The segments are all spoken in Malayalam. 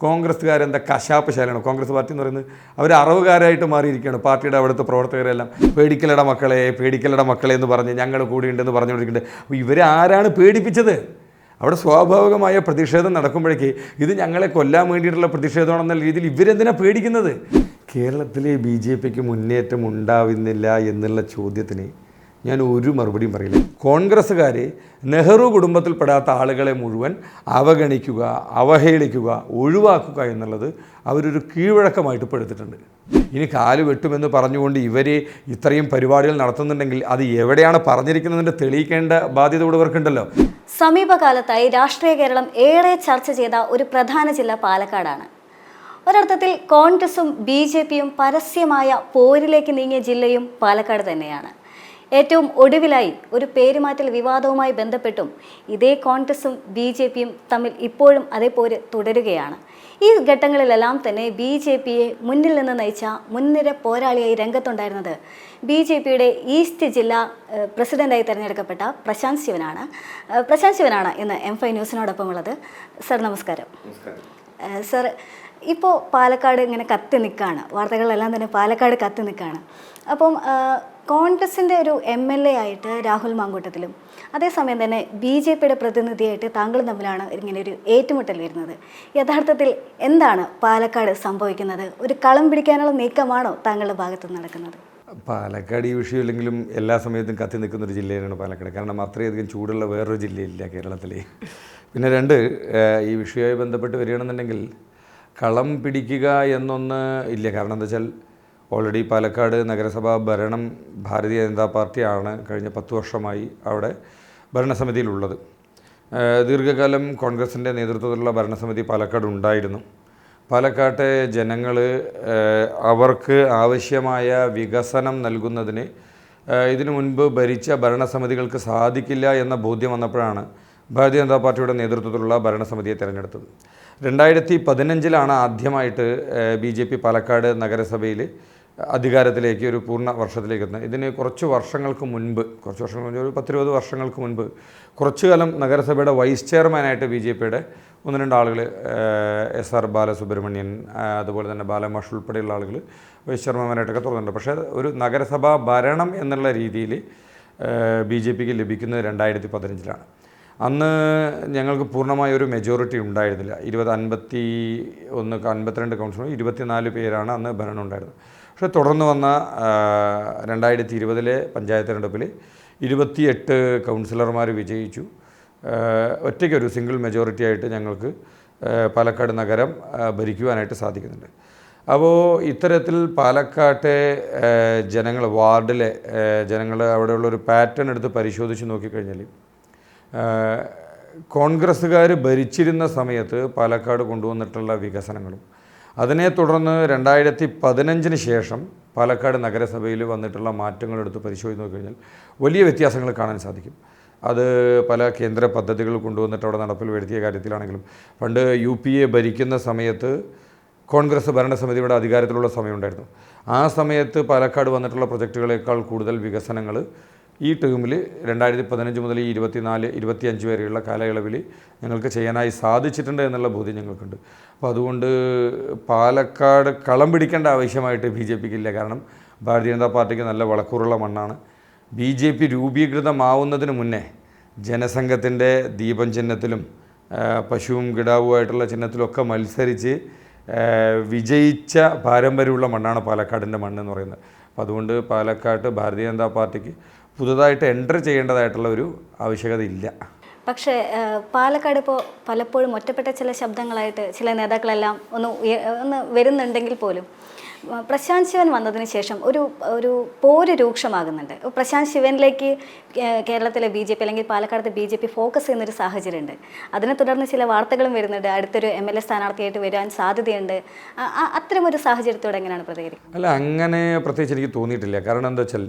കോൺഗ്രസ്സുകാരെന്താ കശാപ്പ് ശാലാണ് കോൺഗ്രസ് പാർട്ടി എന്ന് പറയുന്നത് അവർ അറവുകാരായിട്ട് മാറിയിരിക്കുകയാണ്. പാർട്ടിയുടെ അവിടുത്തെ പ്രവർത്തകരെല്ലാം. പേടിക്കലട മക്കളെ പേടിക്കലട മക്കളെ എന്ന് പറഞ്ഞ് ഞങ്ങൾ കൂടിയുണ്ടെന്ന് പറഞ്ഞുകൊണ്ടിരിക്കുന്നുണ്ട്. അപ്പോൾ ഇവരാരാണ് പേടിപ്പിച്ചത്? അവിടെ സ്വാഭാവികമായ പ്രതിഷേധം നടക്കുമ്പോഴേക്ക് ഇത് ഞങ്ങളെ കൊല്ലാൻ വേണ്ടിയിട്ടുള്ള പ്രതിഷേധമാണെന്ന രീതിയിൽ ഇവരെന്തിനാണ് പേടിക്കുന്നത്? കേരളത്തിലെ ബി ജെ പിക്ക് മുന്നേറ്റം ഉണ്ടാവുന്നില്ല എന്നുള്ള ചോദ്യത്തിന് ഞാൻ ഒരു മറുപടിയും പറയില്ല. കോൺഗ്രസ്സുകാർ നെഹ്റു കുടുംബത്തിൽപ്പെടാത്ത ആളുകളെ മുഴുവൻ അവഗണിക്കുക അവഹേളിക്കുക ഒഴിവാക്കുക എന്നുള്ളത് അവരൊരു കീഴ്വഴക്കമായിട്ട് ഇപ്പോൾ എടുത്തിട്ടുണ്ട്. ഇനി കാൽ വെട്ടുമെന്ന് പറഞ്ഞുകൊണ്ട് ഇവർ ഇത്രയും പരിപാടികൾ നടത്തുന്നുണ്ടെങ്കിൽ അത് എവിടെയാണ് പറഞ്ഞിരിക്കുന്നതിന്റെ തെളിയിക്കേണ്ട ബാധ്യത ഇവിടെ ഇവർക്കുണ്ടല്ലോ. സമീപകാലത്തായി രാഷ്ട്രീയ കേരളം ഏറെ ചർച്ച ചെയ്ത ഒരു പ്രധാന ജില്ല പാലക്കാടാണ്. ഒരർത്ഥത്തിൽ കോൺഗ്രസും ബി ജെ പിയും പരസ്യമായ പോരിലേക്ക് നീങ്ങിയ ജില്ലയും പാലക്കാട് തന്നെയാണ്. ഏറ്റവും ഒടുവിലായി ഒരു പേരുമാറ്റൽ വിവാദവുമായി ബന്ധപ്പെട്ടും ഇതേ കോൺഗ്രസും ബി ജെ പിയും തമ്മിൽ ഇപ്പോഴും അതേപോലെ തുടരുകയാണ്. ഈ ഘട്ടങ്ങളിലെല്ലാം തന്നെ ബി ജെ പിയെ മുന്നിൽ നിന്ന് നയിച്ച മുൻനിര പോരാളിയായി രംഗത്തുണ്ടായിരുന്നത് ബി ജെ പിയുടെ ഈസ്റ്റ് ജില്ലാ പ്രസിഡന്റായി തിരഞ്ഞെടുക്കപ്പെട്ട പ്രശാന്ത് ശിവനാണ്. പ്രശാന്ത് ശിവനാണ് ഇന്ന് എം ഫൈവ് ന്യൂസിനോടൊപ്പം ഉള്ളത് സർ നമസ്കാരം. സർ ഇപ്പോൾ പാലക്കാട് ഇങ്ങനെ കത്തി നിൽക്കുകയാണ് വാർത്തകളെല്ലാം തന്നെ പാലക്കാട് കത്തി നിൽക്കുകയാണ് അപ്പം കോൺഗ്രസിന്റെ ഒരു എം എൽ എ ആയിട്ട് രാഹുൽ മാങ്കൂട്ടത്തിലും അതേസമയം തന്നെ ബി ജെ പിയുടെ പ്രതിനിധിയായിട്ട് താങ്കൾ തമ്മിലാണ് ഇങ്ങനെ ഒരു ഏറ്റുമുട്ടൽ വരുന്നത്. യഥാർത്ഥത്തിൽ എന്താണ് പാലക്കാട് സംഭവിക്കുന്നത്? ഒരു കളം പിടിക്കാനുള്ള നീക്കമാണോ താങ്കളുടെ ഭാഗത്ത് നടക്കുന്നത്? പാലക്കാട് ഈ വിഷയമില്ലെങ്കിലും എല്ലാ സമയത്തും കത്തി നിൽക്കുന്ന ഒരു ജില്ലയാണ് പാലക്കാട്. കാരണം അത്രയധികം ചൂടുള്ള വേറൊരു ജില്ലയില്ല കേരളത്തിൽ പിന്നെ രണ്ട് ഈ വിഷയവുമായി ബന്ധപ്പെട്ട് വരികയാണെന്നുണ്ടെങ്കിൽ കളം പിടിക്കുക എന്നൊന്ന് ഇല്ല. കാരണം എന്താ വെച്ചാൽ ഓൾറെഡി പാലക്കാട് നഗരസഭാ ഭരണം ഭാരതീയ ജനതാ പാർട്ടിയാണ് കഴിഞ്ഞ പത്ത് വർഷമായി അവിടെ ഭരണസമിതിയിലുള്ളത്. ദീർഘകാലം കോൺഗ്രസിന്റെ നേതൃത്വത്തിലുള്ള ഭരണസമിതി പാലക്കാട് ഉണ്ടായിരുന്നു. പാലക്കാട്ടെ ജനങ്ങൾ അവർക്ക് ആവശ്യമായ വികസനം നൽകുന്നതിന് ഇതിനു മുൻപ് ഭരിച്ച ഭരണസമിതികൾക്ക് സാധിക്കില്ല എന്ന ബോധ്യം വന്നപ്പോഴാണ് ഭാരതീയ ജനതാ പാർട്ടിയുടെ നേതൃത്വത്തിലുള്ള ഭരണസമിതിയെ തിരഞ്ഞെടുത്തത്. രണ്ടായിരത്തി പതിനഞ്ചിലാണ് ആദ്യമായിട്ട് ബി ജെ പി പാലക്കാട് നഗരസഭയിൽ അധികാരത്തിലേക്ക് ഒരു പൂർണ വർഷത്തിലേക്ക് എത്തുന്നത്. ഇതിന് കുറച്ച് വർഷങ്ങൾക്ക് മുൻപ് കുറച്ച് വർഷങ്ങൾ മുൻപ് ഒരു പത്തിരുപത് വർഷങ്ങൾക്ക് മുൻപ് കുറച്ചു കാലം നഗരസഭയുടെ വൈസ് ചെയർമാനായിട്ട് ബി ജെ പിയുടെ ഒന്ന് രണ്ട് ആളുകൾ എസ് ആർ ബാലസുബ്രഹ്മണ്യൻ അതുപോലെ തന്നെ ബാലമാഷ് ഉൾപ്പെടെയുള്ള ആളുകൾ വൈസ് ചെയർമാനായിട്ടൊക്കെ തുറന്നിട്ടുണ്ട് പക്ഷേ ഒരു നഗരസഭാ ഭരണം എന്നുള്ള രീതിയിൽ ബി ജെ പിക്ക് ലഭിക്കുന്നത് രണ്ടായിരത്തി പതിനഞ്ചിലാണ് അന്ന് ഞങ്ങൾക്ക് പൂർണമായ ഒരു മെജോറിറ്റി ഉണ്ടായിരുന്നില്ല. ഇരുപത് അൻപത്തി ഒന്ന് അൻപത്തിരണ്ട് കൗൺസിലർ ഇരുപത്തിനാല് പേരാണ് അന്ന് ഭരണം ഉണ്ടായിരുന്നത്. പക്ഷേ തുടർന്ന് വന്ന രണ്ടായിരത്തി ഇരുപതിലെ പഞ്ചായത്ത് തെരഞ്ഞെടുപ്പിൽ ഇരുപത്തിയെട്ട് കൗൺസിലർമാർ വിജയിച്ചു. ഒറ്റയ്ക്ക് ഒറ്റയ്ക്കൊരു സിംഗിൾ മെജോറിറ്റി ആയിട്ട് ഞങ്ങൾക്ക് പാലക്കാട് നഗരം ഭരിക്കുവാനായിട്ട് സാധിക്കുന്നുണ്ട്. അപ്പോൾ ഇത്തരത്തിൽ പാലക്കാട്ടെ ജനങ്ങൾ വാർഡിലെ ജനങ്ങൾ അവിടെയുള്ള ഒരു പാറ്റേൺ എടുത്ത് പരിശോധിച്ച് നോക്കിക്കഴിഞ്ഞാൽ കോൺഗ്രസ്സുകാർ ഭരിച്ചിരുന്ന സമയത്ത് പാലക്കാട് കൊണ്ടുവന്നിട്ടുള്ള വികസനങ്ങളും അതിനെ തുടർന്ന് രണ്ടായിരത്തി പതിനഞ്ചിന് ശേഷം പാലക്കാട് നഗരസഭയിൽ വന്നിട്ടുള്ള മാറ്റങ്ങൾ എടുത്ത് പരിശോധിച്ച് നോക്കിക്കഴിഞ്ഞാൽ വലിയ വ്യത്യാസങ്ങൾ കാണാൻ സാധിക്കും. അത് പല കേന്ദ്ര പദ്ധതികൾ കൊണ്ടുവന്നിട്ട് അവിടെ നടപ്പിൽ വരുത്തിയ കാര്യത്തിലാണെങ്കിലും പണ്ട് യു പി എ ഭരിക്കുന്ന സമയത്ത് കോൺഗ്രസ് ഭരണസമിതിയുടെ അധികാരത്തിലുള്ള സമയമുണ്ടായിരുന്നു. ആ സമയത്ത് പാലക്കാട് വന്നിട്ടുള്ള പ്രൊജക്റ്റുകളേക്കാൾ കൂടുതൽ വികസനങ്ങൾ ഈ ടേമിൽ രണ്ടായിരത്തി പതിനഞ്ച് മുതൽ ഇരുപത്തിനാല് ഇരുപത്തിയഞ്ച് വരെയുള്ള കാലയളവിൽ ഞങ്ങൾക്ക് ചെയ്യാനായി സാധിച്ചിട്ടുണ്ട് എന്നുള്ള ബോധ്യം ഞങ്ങൾക്കുണ്ട്. അപ്പോൾ അതുകൊണ്ട് പാലക്കാട് കളം പിടിക്കേണ്ട ആവശ്യമായിട്ട് ബി ജെ പിക്ക് ഇല്ല കാരണം ഭാരതീയ ജനതാ പാർട്ടിക്ക് നല്ല വളക്കൂറുള്ള മണ്ണാണ്. ബി ജെ പി രൂപീകൃതമാവുന്നതിന് മുന്നേ ജനസംഘത്തിന്റെ ദീപം ചിഹ്നത്തിലും പശുവും കിടാവുമായിട്ടുള്ള ചിഹ്നത്തിലൊക്കെ മത്സരിച്ച് വിജയിച്ച പാരമ്പര്യമുള്ള മണ്ണാണ് പാലക്കാടിന്റെ മണ്ണ് എന്ന് പറയുന്നത്. അപ്പോൾ അതുകൊണ്ട് പാലക്കാട്ട് ഭാരതീയ ജനതാ പാർട്ടിക്ക് പുതുതായിട്ട് എന്റർ ചെയ്യേണ്ടതായിട്ടുള്ള ഒരു ആവശ്യകത ഇല്ല. പക്ഷേ പാലക്കാട് ഇപ്പോൾ പലപ്പോഴും ഒറ്റപ്പെട്ട ചില ശബ്ദങ്ങളായിട്ട് ചില നേതാക്കളെല്ലാം ഒന്ന് ഒന്ന് വരുന്നുണ്ടെങ്കിൽ പോലും പ്രശാന്ത് ശിവൻ വന്നതിന് ശേഷം ഒരു ഒരു പോര് രൂക്ഷമാകുന്നുണ്ട്. പ്രശാന്ത് ശിവനിലേക്ക് കേരളത്തിലെ ബി ജെ പി അല്ലെങ്കിൽ പാലക്കാടത്തെ ബി ജെ പി ഫോക്കസ് ചെയ്യുന്നൊരു സാഹചര്യമുണ്ട്. അതിനെ തുടർന്ന് ചില വാർത്തകളും വരുന്നുണ്ട്. അടുത്തൊരു എം എൽ എ സ്ഥാനാർത്ഥിയായിട്ട് വരാൻ സാധ്യതയുണ്ട്. അത്തരമൊരു സാഹചര്യത്തോടെ എങ്ങനെയാണ് പ്രതികരിക്കുന്നത്? അല്ല അങ്ങനെ പ്രത്യേകിച്ച് എനിക്ക് തോന്നിയിട്ടില്ല. കാരണം എന്താ വെച്ചാൽ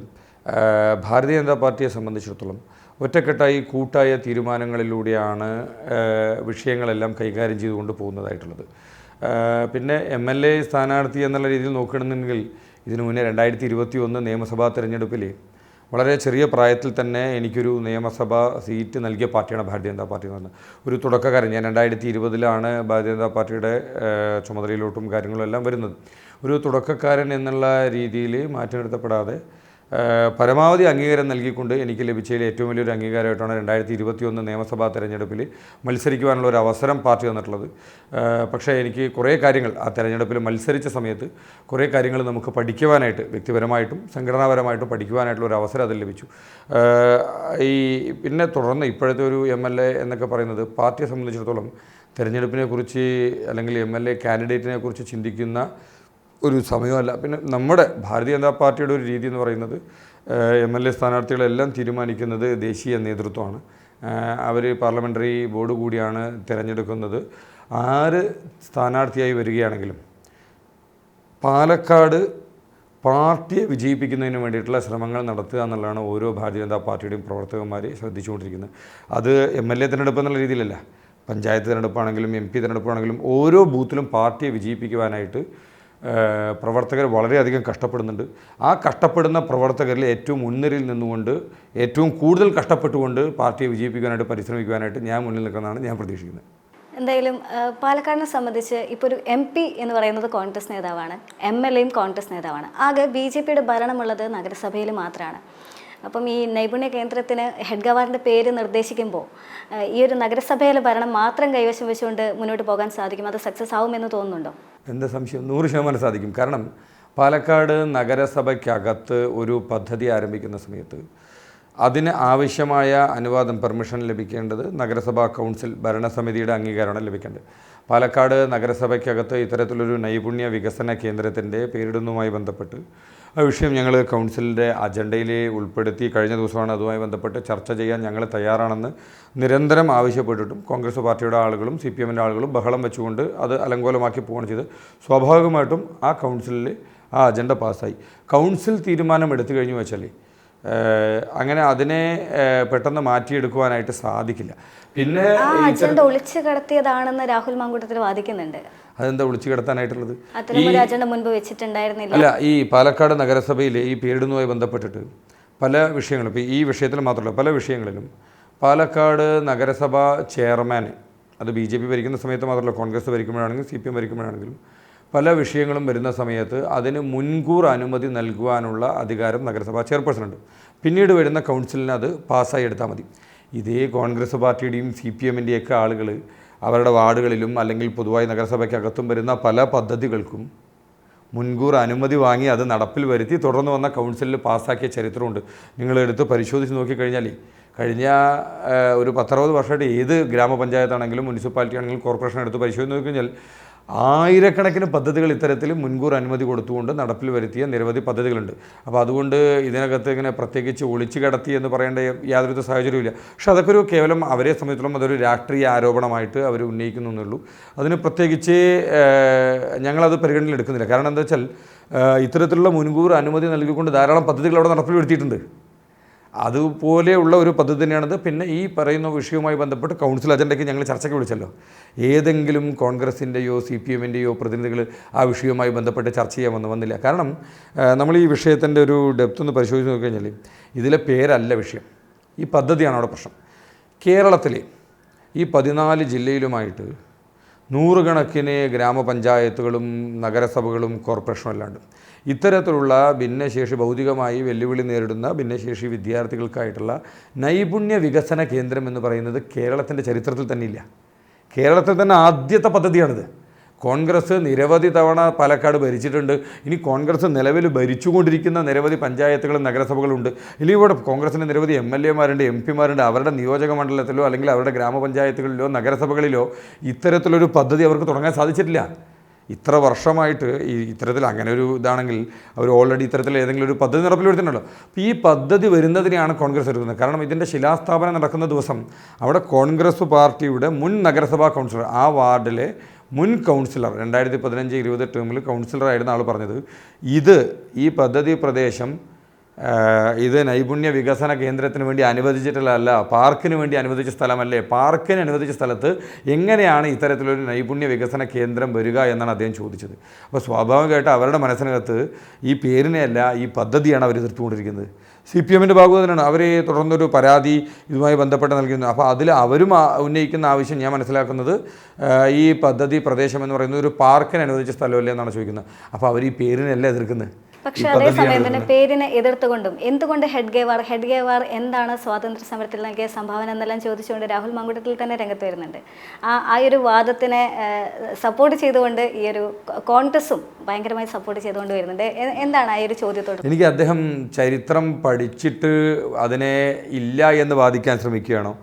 ഭാരതീയ ജനതാ പാർട്ടിയെ സംബന്ധിച്ചിടത്തോളം ഒറ്റക്കെട്ടായി കൂട്ടായ തീരുമാനങ്ങളിലൂടെയാണ് വിഷയങ്ങളെല്ലാം കൈകാര്യം ചെയ്തുകൊണ്ട് പോകുന്നതായിട്ടുള്ളത്. പിന്നെ എം എൽ എ സ്ഥാനാർത്ഥി എന്നുള്ള രീതിയിൽ നോക്കുകയാണെന്നുണ്ടെങ്കിൽ ഇതിനു മുന്നേ രണ്ടായിരത്തി ഇരുപത്തി ഒന്ന് നിയമസഭാ തെരഞ്ഞെടുപ്പിൽ വളരെ ചെറിയ പ്രായത്തിൽ തന്നെ എനിക്കൊരു നിയമസഭാ സീറ്റ് നൽകിയ പാർട്ടിയാണ് ഭാരതീയ ജനതാ പാർട്ടി എന്ന് പറഞ്ഞത്. ഒരു തുടക്കക്കാരൻ ഞാൻ രണ്ടായിരത്തി ഇരുപതിലാണ് ഭാരതീയ ജനതാ പാർട്ടിയുടെ ചുമതലയിലോട്ടും കാര്യങ്ങളും എല്ലാം വരുന്നത്. ഒരു തുടക്കക്കാരൻ എന്നുള്ള രീതിയിൽ ഏഹ്, പരമാവധി അംഗീകാരം നൽകിക്കൊണ്ട് എനിക്ക് ലഭിച്ചതിൽ ഏറ്റവും വലിയൊരു അംഗീകാരമായിട്ടാണ് രണ്ടായിരത്തി ഇരുപത്തി ഒന്ന് നിയമസഭാ തെരഞ്ഞെടുപ്പിൽ മത്സരിക്കുവാനുള്ള ഒരു അവസരം പാർട്ടി തന്നിട്ടുള്ളത്. പക്ഷേ എനിക്ക് കുറേ കാര്യങ്ങൾ ആ തെരഞ്ഞെടുപ്പിൽ മത്സരിച്ച സമയത്ത് കുറേ കാര്യങ്ങൾ നമുക്ക് പഠിക്കുവാനായിട്ട് വ്യക്തിപരമായിട്ടും സംഘടനാപരമായിട്ടും പഠിക്കുവാനായിട്ടുള്ള ഒരു അവസരം അതിൽ ലഭിച്ചു. ഈ പിന്നെ തുടർന്ന് ഇപ്പോഴത്തെ ഒരു എം എൽ എ എന്നൊക്കെ പറയുന്നത് പാർട്ടിയെ സംബന്ധിച്ചിടത്തോളം തെരഞ്ഞെടുപ്പിനെക്കുറിച്ച് അല്ലെങ്കിൽ എം എൽ എ കാൻഡിഡേറ്റിനെ കുറിച്ച് ചിന്തിക്കുന്ന ഒരു സമയമല്ല. പിന്നെ നമ്മുടെ ഭാരതീയ ജനതാ പാർട്ടിയുടെ ഒരു രീതി എന്ന് പറയുന്നത് എം എൽ എ സ്ഥാനാർത്ഥികളെല്ലാം തീരുമാനിക്കുന്നത് ദേശീയ നേതൃത്വമാണ്. അവർ പാർലമെന്ററി ബോർഡ് കൂടിയാണ് തിരഞ്ഞെടുക്കുന്നത്. ആര് സ്ഥാനാർത്ഥിയായി വരികയാണെങ്കിലും പാലക്കാട് പാർട്ടിയെ വിജയിപ്പിക്കുന്നതിന് വേണ്ടിയിട്ടുള്ള ശ്രമങ്ങൾ നടത്തുക എന്നുള്ളതാണ് ഓരോ ഭാരതീയ ജനതാ പാർട്ടിയുടെയും പ്രവർത്തകന്മാർ ശ്രദ്ധിച്ചുകൊണ്ടിരിക്കുന്നത്. അത് എം എൽ എ തിരഞ്ഞെടുപ്പ് എന്നുള്ള രീതിയിലല്ല. പഞ്ചായത്ത് തിരഞ്ഞെടുപ്പാണെങ്കിലും എം പി തിരഞ്ഞെടുപ്പാണെങ്കിലും ഓരോ ബൂത്തിലും പാർട്ടിയെ വിജയിപ്പിക്കുവാനായിട്ട് പ്രവർത്തകർ വളരെയധികം കഷ്ടപ്പെടുന്നുണ്ട്. ആ കഷ്ടപ്പെടുന്ന പ്രവർത്തകരിൽ ഏറ്റവും മുൻനിരയിൽ നിന്നുകൊണ്ട് ഏറ്റവും കൂടുതൽ കഷ്ടപ്പെട്ടുകൊണ്ട് പാർട്ടിയെ വിജയിപ്പിക്കാനായിട്ട് പരിശ്രമിക്കുവാനായിട്ട് ഞാൻ മുന്നിൽ നിൽക്കുന്നതാണ് ഞാൻ പ്രതീക്ഷിക്കുന്നത്. എന്തായാലും പാലക്കാടിനെ സംബന്ധിച്ച് ഇപ്പോൾ ഒരു എം പി എന്ന് പറയുന്നത് കോൺഗ്രസ് നേതാവാണ്. എം എൽ എയും കോൺഗ്രസ് നേതാവാണ്. ആകെ ബി ജെ പിയുടെ ഭരണമുള്ളത് നഗരസഭയിൽ മാത്രമാണ് അപ്പം ഈ നൈപുണ്യ കേന്ദ്രത്തിന് ഹെഡ് ഗവാറിന്റെ പേര് നിർദ്ദേശിക്കുമ്പോൾ ഈ ഒരു നഗരസഭയിലെ ഭരണം മാത്രം കൈവശം വെച്ചുകൊണ്ട് മുന്നോട്ട് പോകാൻ സാധിക്കും? അത് സക്സസ് ആവുമെന്ന് തോന്നുന്നുണ്ടോ? എന്താ സംശയം? നൂറ് ശതമാനം സാധിക്കും. കാരണം പാലക്കാട് നഗരസഭയ്ക്കകത്ത് ഒരു പദ്ധതി ആരംഭിക്കുന്ന സമയത്ത് അതിന് ആവശ്യമായ അനുവാദം പെർമിഷൻ ലഭിക്കേണ്ടത് നഗരസഭാ കൗൺസിൽ ഭരണസമിതിയുടെ അംഗീകാരമാണ് ലഭിക്കേണ്ടത്. പാലക്കാട് നഗരസഭയ്ക്കകത്ത് ഇത്തരത്തിലൊരു നൈപുണ്യ വികസന കേന്ദ്രത്തിന്റെ പേരിടുന്നതുമായി ബന്ധപ്പെട്ട് വിഷയം ഞങ്ങൾ കൗൺസിലിന്റെ അജണ്ടയിൽ ഉൾപ്പെടുത്തി കഴിഞ്ഞ ദിവസമാണ് അതുമായി ബന്ധപ്പെട്ട് ചർച്ച ചെയ്യാൻ ഞങ്ങൾ തയ്യാറാണെന്ന് നിരന്തരം ആവശ്യപ്പെട്ടിട്ടും കോൺഗ്രസ് പാർട്ടിയുടെ ആളുകളും സി പി എമ്മിന്റെ ആളുകളും ബഹളം വെച്ചുകൊണ്ട് അത് അലങ്കോലമാക്കി പോവുകയാണ് ചെയ്ത് സ്വാഭാവികമായിട്ടും ആ കൗൺസിലിൽ ആ അജണ്ട പാസ്സായി. കൗൺസിൽ തീരുമാനം എടുത്തു കഴിഞ്ഞു വെച്ചാൽ അങ്ങനെ അതിനെ പെട്ടെന്ന് മാറ്റിയെടുക്കുവാനായിട്ട് സാധിക്കില്ല. പിന്നെ അജണ്ട ഒളിച്ചു കടത്തിയതാണെന്ന് രാഹുൽ മാങ്കൂട്ടത്തിൽ വാദിക്കുന്നുണ്ട്. അതെന്താ ഒളിച്ചു കിടത്താനായിട്ടുള്ളത്? മുൻപ് വെച്ചിട്ടുണ്ടായിരുന്നില്ല. അല്ല ഈ പാലക്കാട് നഗരസഭയിൽ ഈ പേരിടുന്നതുമായി ബന്ധപ്പെട്ടിട്ട് പല വിഷയങ്ങളും ഇപ്പോൾ ഈ വിഷയത്തിൽ മാത്രമല്ല പല വിഷയങ്ങളിലും പാലക്കാട് നഗരസഭ ചെയർമാൻ അത് ബി ജെ പി ഭരിക്കുന്ന സമയത്ത് മാത്രമല്ല കോൺഗ്രസ് ഭരിക്കുമ്പോഴാണെങ്കിലും സി പി എം ഭരിക്കുമ്പോഴാണെങ്കിലും പല വിഷയങ്ങളും വരുന്ന സമയത്ത് അതിന് മുൻകൂർ അനുമതി നൽകുവാനുള്ള അധികാരം നഗരസഭാ ചെയർപേഴ്സണുണ്ട്. പിന്നീട് വരുന്ന കൗൺസിലിന് അത് പാസ്സായി എടുത്താൽ മതി. ഇതേ കോൺഗ്രസ് പാർട്ടിയുടെയും സി പി എമ്മിന്റെയൊക്കെ ആളുകൾ അവരുടെ വാർഡുകളിലും അല്ലെങ്കിൽ പൊതുവായി നഗരസഭയ്ക്കകത്തും വരുന്ന പല പദ്ധതികൾക്കും മുൻകൂർ അനുമതി വാങ്ങി അത് നടപ്പിൽ വരുത്തി തുടർന്ന് വന്ന കൗൺസിലിൽ പാസ്സാക്കിയ ചരിത്രമുണ്ട്. നിങ്ങൾ എടുത്ത് പരിശോധിച്ച് നോക്കിക്കഴിഞ്ഞാൽ കഴിഞ്ഞ ഒരു പത്തറുപത് വർഷമായിട്ട് ഏത് ഗ്രാമപഞ്ചായത്താണെങ്കിലും മുനിസിപ്പാലിറ്റി ആണെങ്കിലും കോർപ്പറേഷൻ എടുത്ത് പരിശോധിച്ച് നോക്കിക്കഴിഞ്ഞാൽ ആയിരക്കണക്കിന് പദ്ധതികൾ ഇത്തരത്തിൽ മുൻകൂർ അനുമതി കൊടുത്തുകൊണ്ട് നടപ്പിൽ വരുത്തിയ നിരവധി പദ്ധതികളുണ്ട്. അപ്പോൾ അതുകൊണ്ട് ഇതിനകത്ത് ഇങ്ങനെ പ്രത്യേകിച്ച് ഒളിച്ചു കിടത്തി എന്ന് പറയേണ്ട യാതൊരു സാഹചര്യമില്ല പക്ഷെ അതൊക്കെ ഒരു കേവലം അവരെ സംബന്ധിച്ചിടത്തോളം അതൊരു രാഷ്ട്രീയ ആരോപണമായിട്ട് അവർ ഉന്നയിക്കുന്നു എന്നുള്ളൂ. അതിന് പ്രത്യേകിച്ച് ഞങ്ങളത് പരിഗണനയിൽ എടുക്കുന്നില്ല. കാരണം എന്താ വെച്ചാൽ ഇത്തരത്തിലുള്ള മുൻകൂർ അനുമതി നൽകിക്കൊണ്ട് ധാരാളം പദ്ധതികൾ അവിടെ നടപ്പിൽ വരുത്തിയിട്ടുണ്ട്. അതുപോലെയുള്ള ഒരു പദ്ധതി തന്നെയാണിത്. പിന്നെ ഈ പറയുന്ന വിഷയവുമായി ബന്ധപ്പെട്ട് കൗൺസിൽ അജണ്ടയ്ക്ക് ഞങ്ങൾ ചർച്ചയ്ക്ക് വിളിച്ചല്ലോ. ഏതെങ്കിലും കോൺഗ്രസിന്റെയോ സി പി എമ്മിന്റെയോ പ്രതിനിധികൾ ആ വിഷയവുമായി ബന്ധപ്പെട്ട് ചർച്ച ചെയ്യാമെന്ന് വന്നില്ല. കാരണം നമ്മൾ ഈ വിഷയത്തിന്റെ ഒരു ഡെപ്ത് ഒന്ന് പരിശോധിച്ച് നോക്കിക്കഴിഞ്ഞാൽ ഇതിലെ പേരല്ല വിഷയം. ഈ പദ്ധതിയാണ് അവിടെ പ്രശ്നം. കേരളത്തിലെ ഈ പതിനാല് ജില്ലയിലുമായിട്ട് നൂറുകണക്കിന് ഗ്രാമപഞ്ചായത്തുകളും നഗരസഭകളും കോർപ്പറേഷനും അല്ലാണ്ട് ഇത്തരത്തിലുള്ള ഭിന്നശേഷി ഭൗതികമായി വെല്ലുവിളി നേരിടുന്ന ഭിന്നശേഷി വിദ്യാർത്ഥികൾക്കായിട്ടുള്ള നൈപുണ്യ വികസന കേന്ദ്രം എന്ന് പറയുന്നത് കേരളത്തിന്റെ ചരിത്രത്തിൽ തന്നെ ഇല്ല കേരളത്തിൽ തന്നെ ആദ്യത്തെ പദ്ധതിയാണിത്. കോൺഗ്രസ് നിരവധി തവണ പാലക്കാട് ഭരിച്ചിട്ടുണ്ട്. ഇനി കോൺഗ്രസ് നിലവിൽ ഭരിച്ചുകൊണ്ടിരിക്കുന്ന നിരവധി പഞ്ചായത്തുകളും നഗരസഭകളുണ്ട്. ഇനി ഇവിടെ കോൺഗ്രസിന് നിരവധി എം എൽ എമാരുണ്ട് എം പിമാരുണ്ട്. അവരുടെ നിയോജക മണ്ഡലത്തിലോ അല്ലെങ്കിൽ അവരുടെ ഗ്രാമപഞ്ചായത്തുകളിലോ നഗരസഭകളിലോ ഇത്തരത്തിലൊരു പദ്ധതി അവർക്ക് തുടങ്ങാൻ സാധിച്ചിട്ടില്ല. ഇത്ര വർഷമായിട്ട് ഈ ഇത്തരത്തിൽ അങ്ങനെ ഒരു ഇതാണെങ്കിൽ അവർ ഓൾറെഡി ഇത്തരത്തിൽ ഏതെങ്കിലും ഒരു പദ്ധതി നടപ്പിൽ വരുത്തുന്നുണ്ടല്ലോ അപ്പോൾ ഈ പദ്ധതി വരുന്നതിനെയാണ് കോൺഗ്രസ് എടുക്കുന്നത് കാരണം ഇതിന്റെ ശിലാസ്ഥാപനം നടക്കുന്ന ദിവസം അവിടെ കോൺഗ്രസ് പാർട്ടിയുടെ മുൻ നഗരസഭാ കൗൺസിലർ ആ വാർഡിലെ മുൻ കൗൺസിലർ രണ്ടായിരത്തി പതിനഞ്ച് ഇരുപത് ടേമിൽ കൗൺസിലറായിരുന്ന ആൾ പറഞ്ഞത്. ഇത് ഈ പദ്ധതി പ്രദേശം ഇത് നൈപുണ്യ വികസന കേന്ദ്രത്തിന് വേണ്ടി അനുവദിച്ചിട്ടുള്ളതല്ല പാർക്കിന് വേണ്ടി അനുവദിച്ച സ്ഥലമല്ലേ? പാർക്കിന് അനുവദിച്ച സ്ഥലത്ത് എങ്ങനെയാണ് ഇത്തരത്തിലൊരു നൈപുണ്യ വികസന കേന്ദ്രം വരിക എന്നാണ് അദ്ദേഹം ചോദിച്ചത്. അപ്പോൾ സ്വാഭാവികമായിട്ട് അവരുടെ മനസ്സിനകത്ത് ഈ പേരിനെയല്ല ഈ പദ്ധതിയാണ് അവർ എതിർത്തുകൊണ്ടിരിക്കുന്നത്. സി പി എമ്മിന്റെ ഭാഗം തന്നെയാണ് അവർ തുടർന്നൊരു പരാതി ഇതുമായി ബന്ധപ്പെട്ട് നൽകിയിരുന്നു. അപ്പോൾ അതിൽ അവരും ഉന്നയിക്കുന്ന ആവശ്യം ഞാൻ മനസ്സിലാക്കുന്നത് ഈ പദ്ധതി പ്രദേശം എന്ന് പറയുന്നത് ഒരു പാർക്കിന് അനുവദിച്ച സ്ഥലമല്ലേ എന്നാണ് ചോദിക്കുന്നത്. അപ്പോൾ അവർ ഈ പേരിനല്ല എതിർക്കുന്നത്? പക്ഷെ അതേസമയം തന്നെ പേരിനെ എതിർത്തുകൊണ്ടും എന്തുകൊണ്ട് ഹെഡ് ഗേവാർ ഹെഡ് ഗേവാർ എന്താണ് സ്വാതന്ത്ര്യ സമരത്തിൽ നൽകിയ സംഭാവന എന്നെല്ലാം ചോദിച്ചുകൊണ്ട് രാഹുൽ മങ്കുട്ടത്തിൽ തന്നെ രംഗത്ത് വരുന്നുണ്ട്. ആ ആ ഒരു വാദത്തിനെ സപ്പോർട്ട് ചെയ്തുകൊണ്ട് ഈ ഒരു കോൺഗ്രസും ഭയങ്കരമായി സപ്പോർട്ട് ചെയ്തുകൊണ്ട് വരുന്നുണ്ട്. എന്താണ് ആ ഒരു ചോദ്യത്തോട്? എനിക്ക് അദ്ദേഹം ചരിത്രം പഠിച്ചിട്ട് അതിനെ ഇല്ല എന്ന് വാദിക്കാൻ ശ്രമിക്കുകയാണോ?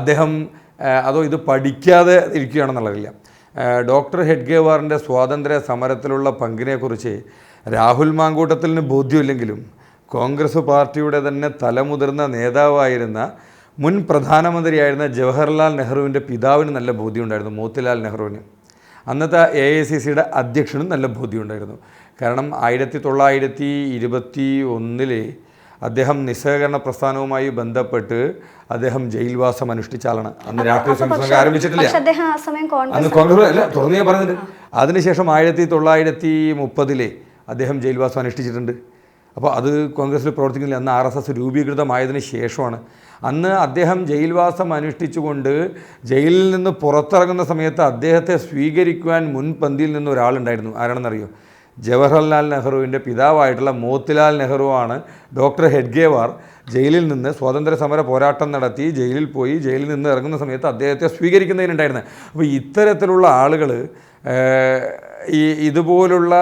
അദ്ദേഹം അതോ ഇത് പഠിക്കാതെ ഇരിക്കുകയാണെന്നുള്ളതില്ല ഡോക്ടർ ഹെഡ്ഗേവാറിന്റെ സ്വാതന്ത്ര്യ സമരത്തിലുള്ള പങ്കിനെക്കുറിച്ച് രാഹുൽ മാങ്കൂട്ടത്തിന് ബോധ്യമില്ലെങ്കിലും കോൺഗ്രസ് പാർട്ടിയുടെ തന്നെ തലമുതിർന്ന നേതാവായിരുന്ന മുൻ പ്രധാനമന്ത്രിയായിരുന്ന ജവഹർലാൽ നെഹ്റുവിന്റെ പിതാവിന് നല്ല ബോധ്യമുണ്ടായിരുന്നു മോത്തിലാൽ നെഹ്റുവിന്. അന്നത്തെ എ ഐ സി സിയുടെ അധ്യക്ഷനും നല്ല ബോധ്യമുണ്ടായിരുന്നു. കാരണം ആയിരത്തി തൊള്ളായിരത്തി ഇരുപത്തി ഒന്നിൽ അദ്ദേഹം നിസ്സഹകരണ പ്രസ്ഥാനവുമായി ബന്ധപ്പെട്ട് അദ്ദേഹം ജയിൽവാസം അനുഷ്ഠിച്ച ആളാണ്. അന്ന് രാഷ്ട്രീയ സംഘം ആരംഭിച്ചിട്ടില്ല. അന്ന് കോൺഗ്രസ് അല്ല തുറന്നേ പറഞ്ഞത് പറഞ്ഞിട്ട് അതിനുശേഷം ആയിരത്തി തൊള്ളായിരത്തി മുപ്പതിലെ അദ്ദേഹം ജയിൽവാസം അനുഷ്ഠിച്ചിട്ടുണ്ട്. അപ്പോൾ അത് കോൺഗ്രസ്സിൽ പ്രവർത്തിക്കുന്നില്ല. അന്ന് ആർ എസ് എസ് രൂപീകൃതമായതിനു ശേഷമാണ്. അന്ന് അദ്ദേഹം ജയിൽവാസം അനുഷ്ഠിച്ചുകൊണ്ട് ജയിലിൽ നിന്ന് പുറത്തിറങ്ങുന്ന സമയത്ത് അദ്ദേഹത്തെ സ്വീകരിക്കുവാൻ മുൻപന്തിയിൽ നിന്ന് ഒരാളുണ്ടായിരുന്നു. ആരാണെന്നറിയോ? ജവഹർലാൽ നെഹ്റുവിന്റെ പിതാവായിട്ടുള്ള മോത്തിലാൽ നെഹ്റുവാണ് ഡോക്ടർ ഹെഡ്ഗേവാർ ജയിലിൽ നിന്ന് സ്വാതന്ത്ര്യ സമര പോരാട്ടം നടത്തി ജയിലിൽ പോയി ജയിലിൽ നിന്ന് ഇറങ്ങുന്ന സമയത്ത് അദ്ദേഹത്തെ സ്വീകരിക്കുന്നതിനുണ്ടായിരുന്നത്. അപ്പോൾ ഇത്തരത്തിലുള്ള ആളുകൾ ഈ ഇതുപോലുള്ള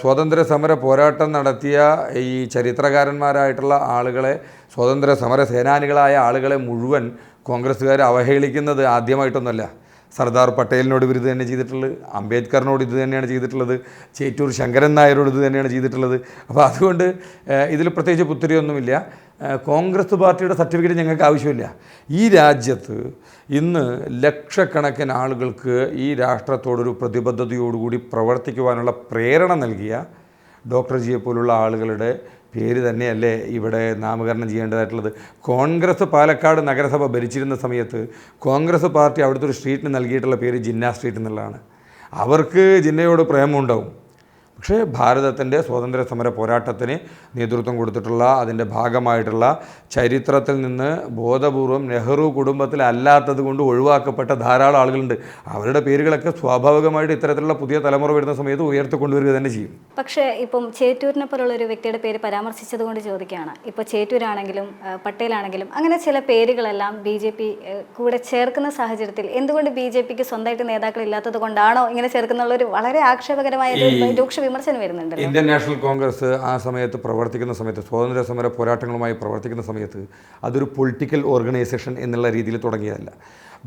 സ്വാതന്ത്ര്യ സമര പോരാട്ടം നടത്തിയ ഈ ചരിത്രകാരന്മാരായിട്ടുള്ള ആളുകളെ സ്വാതന്ത്ര്യ സമര സേനാനികളായ ആളുകളെ മുഴുവൻ കോൺഗ്രസ്സുകാർ അവഹേളിക്കുന്നത് ആദ്യമായിട്ടൊന്നുമല്ല. സർദാർ പട്ടേലിനോട് ഇവർ ഇത് തന്നെ ചെയ്തിട്ടുള്ളത് അംബേദ്കറിനോട് ഇത് തന്നെയാണ് ചെയ്തിട്ടുള്ളത് ചേറ്റൂർ ശങ്കരൻ നായരോട് ഇത് തന്നെയാണ് ചെയ്തിട്ടുള്ളത്. അപ്പോൾ അതുകൊണ്ട് ഇതിൽ പ്രത്യേകിച്ച് പുത്തിരിയൊന്നുമില്ല. കോൺഗ്രസ് പാർട്ടിയുടെ സർട്ടിഫിക്കറ്റ് ഞങ്ങൾക്ക് ആവശ്യമില്ല. ഈ രാജ്യത്ത് ഇന്ന് ലക്ഷക്കണക്കിന് ആളുകൾക്ക് ഈ രാഷ്ട്രത്തോടൊരു പ്രതിബദ്ധതയോടുകൂടി പ്രവർത്തിക്കുവാനുള്ള പ്രേരണ നൽകിയ ഡോക്ടർ ജിയെ പോലുള്ള ആളുകളുടെ പേര് തന്നെയല്ലേ ഇവിടെ നാമകരണം ചെയ്യേണ്ടതായിട്ടുള്ളത്. കോൺഗ്രസ് പാലക്കാട് നഗരസഭ ഭരിച്ചിരുന്ന സമയത്ത് കോൺഗ്രസ് പാർട്ടി അവിടുത്തെ ഒരു സ്ട്രീറ്റിന് നൽകിയിട്ടുള്ള പേര് ജിന്ന സ്ട്രീറ്റ് എന്നുള്ളതാണ്. അവർക്ക് ജിന്നയോട് പ്രേമമുണ്ടാവും. പക്ഷേ ഭാരതത്തിന്റെ സ്വാതന്ത്ര്യ സമര പോരാട്ടത്തിന് നേതൃത്വം കൊടുത്തിട്ടുള്ള അതിന്റെ ഭാഗമായിട്ടുള്ള ചരിത്രത്തിൽ നിന്ന് ബോധപൂർവം നെഹ്റു കുടുംബത്തിലല്ലാത്തത് കൊണ്ട് ഒഴിവാക്കപ്പെട്ട ധാരാളം ആളുകളുണ്ട്. അവരുടെ പേരുകളൊക്കെ സ്വാഭാവികമായിട്ട് ഇത്തരത്തിലുള്ള പുതിയ തലമുറ വരുന്ന സമയത്ത് ഉയർത്തിക്കൊണ്ടുവരിക തന്നെ ചെയ്യും. പക്ഷേ ഇപ്പം ചേറ്റൂരിനെ പോലുള്ള ഒരു വ്യക്തിയുടെ പേര് പരാമർശിച്ചത് കൊണ്ട് ചോദിക്കുകയാണ്. ഇപ്പോൾ ചേറ്റൂരാണെങ്കിലും പട്ടേലാണെങ്കിലും അങ്ങനെ ചില പേരുകളെല്ലാം ബി ജെ പി കൂടെ ചേർക്കുന്ന സാഹചര്യത്തിൽ എന്തുകൊണ്ട് ബി ജെ പിക്ക് സ്വന്തമായിട്ട് നേതാക്കൾ ഇല്ലാത്തത് കൊണ്ടാണോ ഇങ്ങനെ ചേർക്കുന്നുള്ള ഒരു വളരെ ആക്ഷേപകരമായ ഒരു രൂക്ഷ വിമർശനം വരുന്നുണ്ട് ഇന്ത്യൻ നാഷണൽ കോൺഗ്രസ് ആ സമയത്ത് പ്രവർത്തിക്കുന്ന സമയത്ത് സ്വാതന്ത്ര്യ സമര പോരാട്ടങ്ങളുമായി പ്രവർത്തിക്കുന്ന സമയത്ത് അതൊരു പൊളിറ്റിക്കൽ ഓർഗനൈസേഷൻ എന്നുള്ള രീതിയിൽ തുടങ്ങിയതല്ല.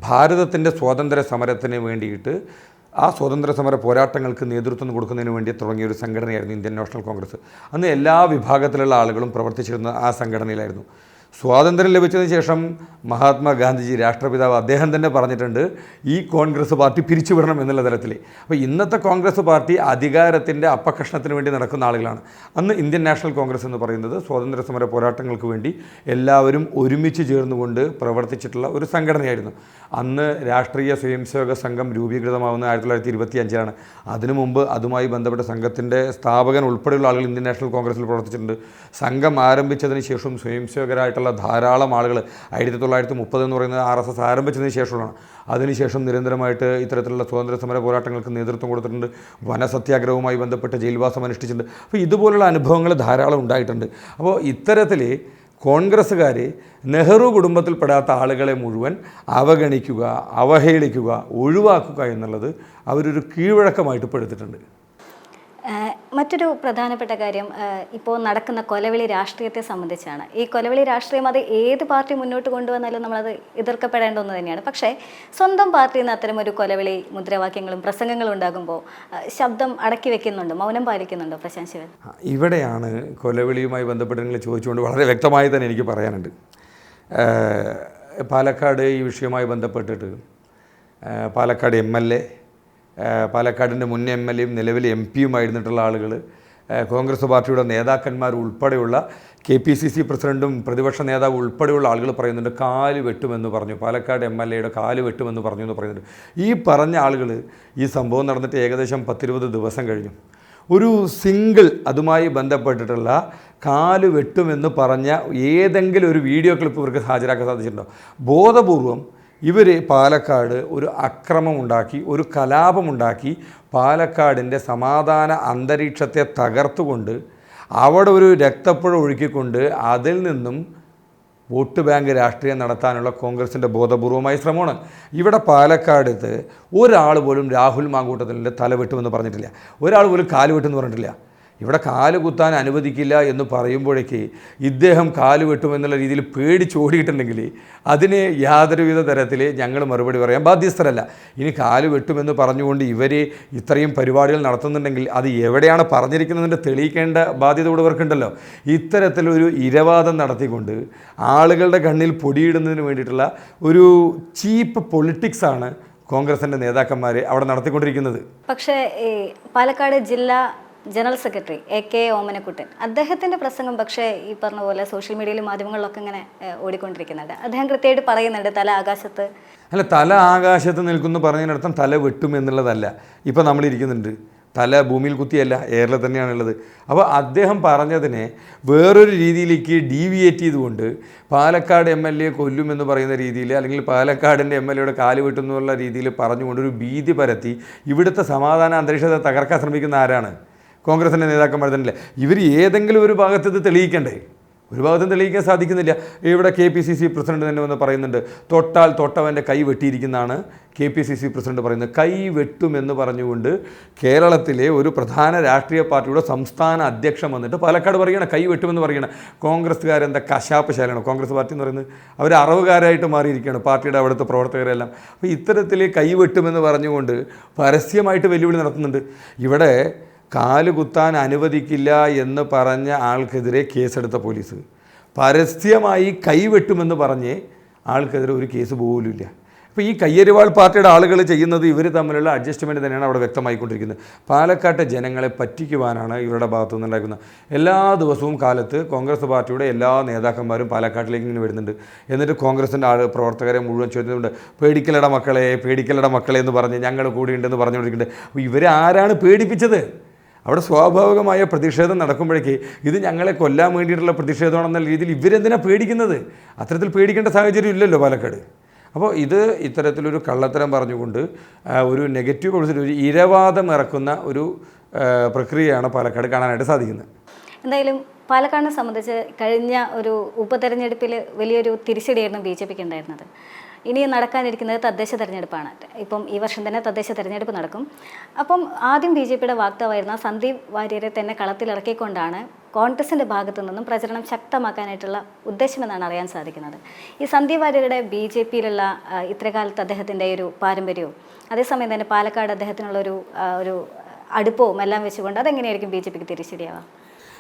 ഭാരതത്തിന്റെ സ്വാതന്ത്ര്യ സമരത്തിന് വേണ്ടിയിട്ട് ആ സ്വാതന്ത്ര്യ സമര പോരാട്ടങ്ങൾക്ക് നേതൃത്വം കൊടുക്കുന്നതിന് വേണ്ടി തുടങ്ങിയ ഒരു സംഘടനയായിരുന്നു ഇന്ത്യൻ നാഷണൽ കോൺഗ്രസ്. അന്ന് എല്ലാ വിഭാഗത്തിലുള്ള ആളുകളും പ്രവർത്തിച്ചിരുന്ന ആ സംഘടനയിലായിരുന്നു. സ്വാതന്ത്ര്യം ലഭിച്ചതിന് ശേഷം മഹാത്മാഗാന്ധിജി രാഷ്ട്രപിതാവ് അദ്ദേഹം തന്നെ പറഞ്ഞിട്ടുണ്ട് ഈ കോൺഗ്രസ് പാർട്ടി പിരിച്ചുവിടണം എന്നുള്ള തരത്തിൽ അപ്പോൾ ഇന്നത്തെ കോൺഗ്രസ് പാർട്ടി അധികാരത്തിന്റെ അപ്പകഷ്ണത്തിന് വേണ്ടി നടക്കുന്ന ആളുകളാണ്. അന്ന് ഇന്ത്യൻ നാഷണൽ കോൺഗ്രസ് എന്ന് പറയുന്നത് സ്വാതന്ത്ര്യ സമര പോരാട്ടങ്ങൾക്ക് വേണ്ടി എല്ലാവരും ഒരുമിച്ച് ചേർന്നുകൊണ്ട് പ്രവർത്തിച്ചിട്ടുള്ള ഒരു സംഘടനയായിരുന്നു. അന്ന് രാഷ്ട്രീയ സ്വയംസേവക സംഘം രൂപീകൃതമാവുന്ന ആയിരത്തി തൊള്ളായിരത്തി ഇരുപത്തി അഞ്ചിലാണ് അതിനു മുമ്പ് അതുമായി ബന്ധപ്പെട്ട സംഘത്തിന്റെ സ്ഥാപകൻ ഉൾപ്പെടെയുള്ള ആളുകൾ ഇന്ത്യൻ നാഷണൽ കോൺഗ്രസിൽ പ്രവർത്തിച്ചിട്ടുണ്ട്. സംഘം ആരംഭിച്ചതിന് ശേഷം സ്വയംസേവകരായിട്ടുള്ള ധാരാളം ആളുകൾ ആയിരത്തി തൊള്ളായിരത്തി മുപ്പത് എന്ന് പറയുന്നത് ആർ എസ് എസ് ആരംഭിച്ചതിന് ശേഷമാണ് അതിനുശേഷം നിരന്തരമായിട്ട് ഇത്തരത്തിലുള്ള സ്വാതന്ത്ര്യ സമര പോരാട്ടങ്ങൾക്ക് നേതൃത്വം കൊടുത്തിട്ടുണ്ട്. വനസത്യാഗ്രഹവുമായി ബന്ധപ്പെട്ട് ജയിൽവാസം അനുഷ്ഠിച്ചിട്ടുണ്ട്. അപ്പോൾ ഇതുപോലുള്ള അനുഭവങ്ങൾ ധാരാളം ഉണ്ടായിട്ടുണ്ട്. അപ്പോൾ ഇത്തരത്തിൽ കോൺഗ്രസ്സുകാർ നെഹ്റു കുടുംബത്തിൽപ്പെടാത്ത ആളുകളെ മുഴുവൻ അവഗണിക്കുക അവഹേളിക്കുക ഒഴിവാക്കുക എന്നുള്ളത് അവരൊരു കീഴ്വഴക്കമായിട്ട് ഏഹ് മറ്റൊരു പ്രധാനപ്പെട്ട കാര്യം ഇപ്പോൾ നടക്കുന്ന കൊലവിളി രാഷ്ട്രീയത്തെ സംബന്ധിച്ചാണ്. ഈ കൊലവിളി രാഷ്ട്രീയം അത് ഏത് പാർട്ടി മുന്നോട്ട് കൊണ്ടുവന്നാലും നമ്മളത് എതിർക്കപ്പെടേണ്ട ഒന്ന് തന്നെയാണ്. പക്ഷേ സ്വന്തം പാർട്ടിയിൽ നിന്ന് അത്തരം ഒരു കൊലവിളി മുദ്രാവാക്യങ്ങളും പ്രസംഗങ്ങളും ഉണ്ടാകുമ്പോൾ ശബ്ദം അടക്കി വെക്കുന്നുണ്ട് മൗനം പാലിക്കുന്നുണ്ടോ പ്രശാന്ത് ശിവൻ? ഇവിടെയാണ് കൊലവിളിയുമായി ബന്ധപ്പെട്ട് ചോദിച്ചുകൊണ്ട് വളരെ വ്യക്തമായി തന്നെ എനിക്ക് പറയാനുണ്ട്. പാലക്കാട് ഈ വിഷയവുമായി ബന്ധപ്പെട്ടിട്ട് പാലക്കാട് എം എൽ എ പാലക്കാടിന്റെ മുൻ എം എൽ എയും നിലവിലെ എം പിയുമായിരുന്നിട്ടുള്ള ആളുകൾ കോൺഗ്രസ് പാർട്ടിയുടെ നേതാക്കന്മാർ ഉൾപ്പെടെയുള്ള കെ പി സി സി പ്രസിഡന്റും പ്രതിപക്ഷ നേതാവ് ഉൾപ്പെടെയുള്ള ആളുകൾ പറയുന്നുണ്ട് കാൽ വെട്ടുമെന്ന് പറഞ്ഞു. പാലക്കാട് എം എൽ എയുടെ കാൽ വെട്ടുമെന്ന് പറഞ്ഞു എന്ന് പറയുന്നുണ്ട്. ഈ പറഞ്ഞ ആളുകൾ ഈ സംഭവം നടന്നിട്ട് ഏകദേശം പത്തിരുപത് ദിവസം കഴിഞ്ഞു. ഒരു സിംഗിൾ അതുമായി ബന്ധപ്പെട്ടിട്ടുള്ള കാൽ വെട്ടുമെന്ന് പറഞ്ഞ ഏതെങ്കിലും ഒരു വീഡിയോ ക്ലിപ്പ് ഇവർക്ക് ഹാജരാക്കാൻ സാധിച്ചിട്ടുണ്ടോ? ബോധപൂർവം ഇവർ പാലക്കാട് ഒരു അക്രമമുണ്ടാക്കി ഒരു കലാപമുണ്ടാക്കി പാലക്കാടിന്റെ സമാധാന അന്തരീക്ഷത്തെ തകർത്തുകൊണ്ട് അവിടെ ഒരു രക്തപ്പുഴ ഒഴുക്കിക്കൊണ്ട് അതിൽ നിന്നും വോട്ട് ബാങ്ക് രാഷ്ട്രീയം നടത്താനുള്ള കോൺഗ്രസിന്റെ ബോധപൂർവമായ ശ്രമമാണ്. ഇവിടെ പാലക്കാടത്ത് ഒരാൾ പോലും രാഹുൽ മാങ്കൂട്ടത്തിന്റെ തല വെട്ടുമെന്ന് പറഞ്ഞിട്ടില്ല. ഒരാൾ പോലും കാൽ വെട്ടുമെന്ന് പറഞ്ഞിട്ടില്ല. ഇവിടെ കാൽ കുത്താൻ അനുവദിക്കില്ല എന്ന് പറയുമ്പോഴേക്ക് ഇദ്ദേഹം കാൽ വെട്ടുമെന്നുള്ള രീതിയിൽ പേടിച്ച് പേടിച്ചോടിയിട്ടുണ്ടെങ്കിൽ അതിന് യാതൊരുവിധ തരത്തിൽ ഞങ്ങൾ മറുപടി പറയാൻ ബാധ്യസ്ഥരല്ല. ഇനി കാൽ വെട്ടുമെന്ന് പറഞ്ഞുകൊണ്ട് ഇവർ ഇത്രയും പരിപാടികൾ നടത്തുന്നുണ്ടെങ്കിൽ അത് എവിടെയാണ് പറഞ്ഞിരിക്കുന്നതിന്റെ തെളിയിക്കേണ്ട ബാധ്യത കൂടെ ഇവർക്കുണ്ടല്ലോ. ഇത്തരത്തിലൊരു ഇരവാദം നടത്തിക്കൊണ്ട് ആളുകളുടെ കണ്ണിൽ പൊടിയിടുന്നതിന് വേണ്ടിയിട്ടുള്ള ഒരു ചീപ്പ് പൊളിറ്റിക്സാണ് കോൺഗ്രസിന്റെ നേതാക്കന്മാർ അവിടെ നടത്തിക്കൊണ്ടിരിക്കുന്നത്. പക്ഷേ പാലക്കാട് ജില്ലാ general secretary A K Omanakuttan. അദ്ദേഹത്തിന്റെ പ്രസംഗം പക്ഷേ ഈ പറഞ്ഞ പോലെ സോഷ്യൽ മീഡിയയിലും മാധ്യമങ്ങളിലൊക്കെ ഇങ്ങനെ ഓടിക്കൊണ്ടിരിക്കുന്നുണ്ട്. അദ്ദേഹം കൃത്യമായിട്ട് പറയുന്നുണ്ട് തല ആകാശത്ത്. അല്ല തല ആകാശത്ത് നിൽക്കുന്നു പറഞ്ഞതിനർത്ഥം തല വെട്ടും എന്നുള്ളതല്ല. ഇപ്പം നമ്മളിരിക്കുന്നുണ്ട് തല ഭൂമിയിൽ കുത്തിയല്ല എയറിൽ തന്നെയാണുള്ളത് അപ്പോൾ അദ്ദേഹം പറഞ്ഞതിനെ വേറൊരു രീതിയിലേക്ക് ഡീവിയേറ്റ് ചെയ്തുകൊണ്ട് പാലക്കാട് എം എൽ എ കൊല്ലുമെന്ന് പറയുന്ന രീതിയിൽ അല്ലെങ്കിൽ പാലക്കാടിന്റെ എം എൽ എയുടെ കാൽ വെട്ടുന്നുള്ള രീതിയിൽ പറഞ്ഞുകൊണ്ട് ഒരു ഭീതി പരത്തി ഇവിടുത്തെ സമാധാന അന്തരീക്ഷത്തെ തകർക്കാൻ ശ്രമിക്കുന്ന ആരാണ്? കോൺഗ്രസിന്റെ നേതാക്കന്മാർ തന്നെയല്ലേ? ഇവർ ഏതെങ്കിലും ഒരു ഭാഗത്ത് ഇത് തെളിയിക്കണ്ടേ? ഒരു ഭാഗത്തും തെളിയിക്കാൻ സാധിക്കുന്നില്ല. ഇവിടെ K P C C president തന്നെ വന്ന് പറയുന്നുണ്ട് തൊട്ടാൽ തൊട്ടവന്റെ കൈ വെട്ടിയിരിക്കുന്നതാണ് K P C C president പറയുന്നത്. കൈ വെട്ടുമെന്ന് പറഞ്ഞുകൊണ്ട് കേരളത്തിലെ ഒരു പ്രധാന രാഷ്ട്രീയ പാർട്ടിയുടെ സംസ്ഥാന അധ്യക്ഷൻ വന്നിട്ട് പാലക്കാട് പറയണം കൈ വെട്ടുമെന്ന് പറയണം. കോൺഗ്രസ്സുകാരെന്താ കശാപ്പ് ശാലയാണ് കോൺഗ്രസ് പാർട്ടി എന്ന് പറയുന്നത് അവർ അറവുകാരായിട്ട് മാറിയിരിക്കുകയാണ് പാർട്ടിയുടെ അവിടുത്തെ പ്രവർത്തകരെല്ലാം. അപ്പോൾ ഇത്തരത്തിൽ കൈ വെട്ടുമെന്ന് പറഞ്ഞുകൊണ്ട് പരസ്യമായിട്ട് വെല്ലുവിളി നടത്തുന്നുണ്ട്. ഇവിടെ കാൽ കുത്താൻ അനുവദിക്കില്ല എന്ന് പറഞ്ഞ ആൾക്കെതിരെ കേസെടുത്ത പോലീസ്. പരസ്യമായി കൈവെട്ടുമെന്ന് പറഞ്ഞ് ആൾക്കെതിരെ ഒരു കേസ് പോലുമില്ല അപ്പോൾ ഈ കയ്യരിവാൾ പാർട്ടിയുടെ ആളുകൾ ചെയ്യുന്നത് ഇവർ തമ്മിലുള്ള അഡ്ജസ്റ്റ്മെന്റ് തന്നെയാണ് അവിടെ വ്യക്തമായിക്കൊണ്ടിരിക്കുന്നത്. പാലക്കാട്ടെ ജനങ്ങളെ പറ്റിക്കുവാനാണ് ഇവരുടെ ഭാഗത്തു നിന്നുണ്ടാക്കുന്നത് എല്ലാ ദിവസവും കാലത്ത് കോൺഗ്രസ് പാർട്ടിയുടെ എല്ലാ നേതാക്കന്മാരും പാലക്കാട്ടിലേക്ക് ഇങ്ങനെ വരുന്നുണ്ട്. എന്നിട്ട് കോൺഗ്രസിന്റെ ആൾ പ്രവർത്തകരെ മുഴുവൻ ചോദിക്കുന്നുണ്ട് പേടിക്കലട മക്കളെ പേടിക്കലട മക്കളെ എന്ന് പറഞ്ഞ് ഞങ്ങൾ കൂടിയുണ്ടെന്ന് പറഞ്ഞുകൊണ്ടിരിക്കുന്നുണ്ട്. അപ്പോൾ ഇവരെ ആരാണ് പേടിപ്പിച്ചത്? അവിടെ സ്വാഭാവികമായ പ്രതിഷേധം നടക്കുമ്പോഴേക്ക് ഇത് ഞങ്ങളെ കൊല്ലാൻ വേണ്ടിയിട്ടുള്ള പ്രതിഷേധമാണെന്ന രീതിയിൽ ഇവരെന്തിനാണ് പേടിക്കുന്നത്? അത്തരത്തിൽ പേടിക്കേണ്ട സാഹചര്യം ഇല്ലല്ലോ പാലക്കാട്. അപ്പോൾ ഇത് ഇത്തരത്തിലൊരു കള്ളത്തരം പറഞ്ഞുകൊണ്ട് ഒരു നെഗറ്റീവ് കൊടുത്തിട്ട് ഒരു ഇരവാദം ഇറക്കുന്ന ഒരു പ്രക്രിയയാണ് പാലക്കാട് കാണാനായിട്ട് സാധിക്കുന്നത്. എന്തായാലും പാലക്കാടിനെ സംബന്ധിച്ച് കഴിഞ്ഞ ഒരു ഉപതെരഞ്ഞെടുപ്പിൽ വലിയൊരു തിരിച്ചടിയായിരുന്നു ബി ജെ പിക്ക് ഉണ്ടായിരുന്നത്. ഇനി നടക്കാനിരിക്കുന്നത് തദ്ദേശ തെരഞ്ഞെടുപ്പാണ്. ഇപ്പം ഈ വർഷം തന്നെ തദ്ദേശ തെരഞ്ഞെടുപ്പ് നടക്കും. അപ്പം ആദ്യം ബി ജെ പിയുടെ വാക്താവായിരുന്ന സന്ദീപ് വാര്യരെ തന്നെ കളത്തിലിറക്കിക്കൊണ്ടാണ് കോൺഗ്രസിന്റെ ഭാഗത്തു നിന്നും പ്രചരണം ശക്തമാക്കാനായിട്ടുള്ള ഉദ്ദേശമെന്നാണ് അറിയാൻ സാധിക്കുന്നത്. ഈ സന്ദീപ് വാര്യരുടെ ബി ജെ പിയിലുള്ള ഇത്രകാലത്ത് അദ്ദേഹത്തിന്റെ ഒരു പാരമ്പര്യവും അതേസമയം തന്നെ പാലക്കാട് അദ്ദേഹത്തിനുള്ള ഒരു ഒരു അടുപ്പവും എല്ലാം വെച്ചുകൊണ്ട് അതെങ്ങനെയായിരിക്കും ബി ജെ പിക്ക് തിരിച്ചടിയാവുക?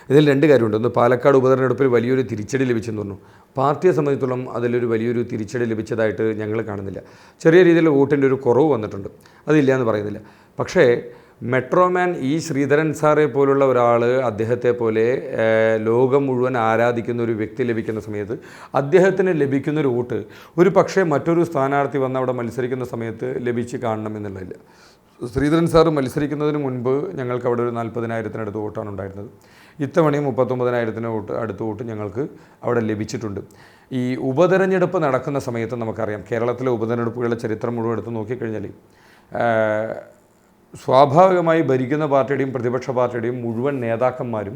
ഇതിൽ രണ്ട് കാര്യമുണ്ട്. ഒന്ന് പാലക്കാട് ഉപതെരഞ്ഞെടുപ്പിൽ വലിയൊരു തിരിച്ചടി ലഭിച്ചെന്ന് പറഞ്ഞു. പാർട്ടിയെ സംബന്ധിച്ചിടത്തോളം അതിലൊരു വലിയൊരു തിരിച്ചടി ലഭിച്ചതായിട്ട് ഞങ്ങൾ കാണുന്നില്ല. ചെറിയ രീതിയിൽ വോട്ടിന്റെ ഒരു കുറവ് വന്നിട്ടുണ്ട്. അതില്ല എന്ന് പറയുന്നില്ല. പക്ഷേ മെട്രോമാൻ ഇ ശ്രീധരൻ സാറെ പോലുള്ള ഒരാൾ അദ്ദേഹത്തെ പോലെ ലോകം മുഴുവൻ ആരാധിക്കുന്ന ഒരു വ്യക്തി ലഭിക്കുന്ന സമയത്ത് അദ്ദേഹത്തിന് ലഭിക്കുന്ന ഒരു വോട്ട് ഒരു പക്ഷേ മറ്റൊരു സ്ഥാനാർത്ഥി വന്ന് അവിടെ മത്സരിക്കുന്ന സമയത്ത് ലഭിച്ച് കാണണം എന്നുള്ളതില്ല. ശ്രീധരൻ സാർ മത്സരിക്കുന്നതിന് മുൻപ് ഞങ്ങൾക്ക് അവിടെ ഒരു നാൽപ്പതിനായിരത്തിനടുത്ത് വോട്ടാണ് ഉണ്ടായിരുന്നത്. ഇത്തവണയും മുപ്പത്തൊമ്പതിനായിരത്തിന് വോട്ട് അടുത്ത് വോട്ട് ഞങ്ങൾക്ക് അവിടെ ലഭിച്ചിട്ടുണ്ട്. ഈ ഉപതെരഞ്ഞെടുപ്പ് നടക്കുന്ന സമയത്ത് നമുക്കറിയാം കേരളത്തിലെ ഉപതെരഞ്ഞെടുപ്പുകളുടെ ചരിത്രം മുഴുവൻ എടുത്ത് നോക്കിക്കഴിഞ്ഞാൽ സ്വാഭാവികമായി ഭരിക്കുന്ന പാർട്ടിയുടെയും പ്രതിപക്ഷ പാർട്ടിയുടെയും മുഴുവൻ നേതാക്കന്മാരും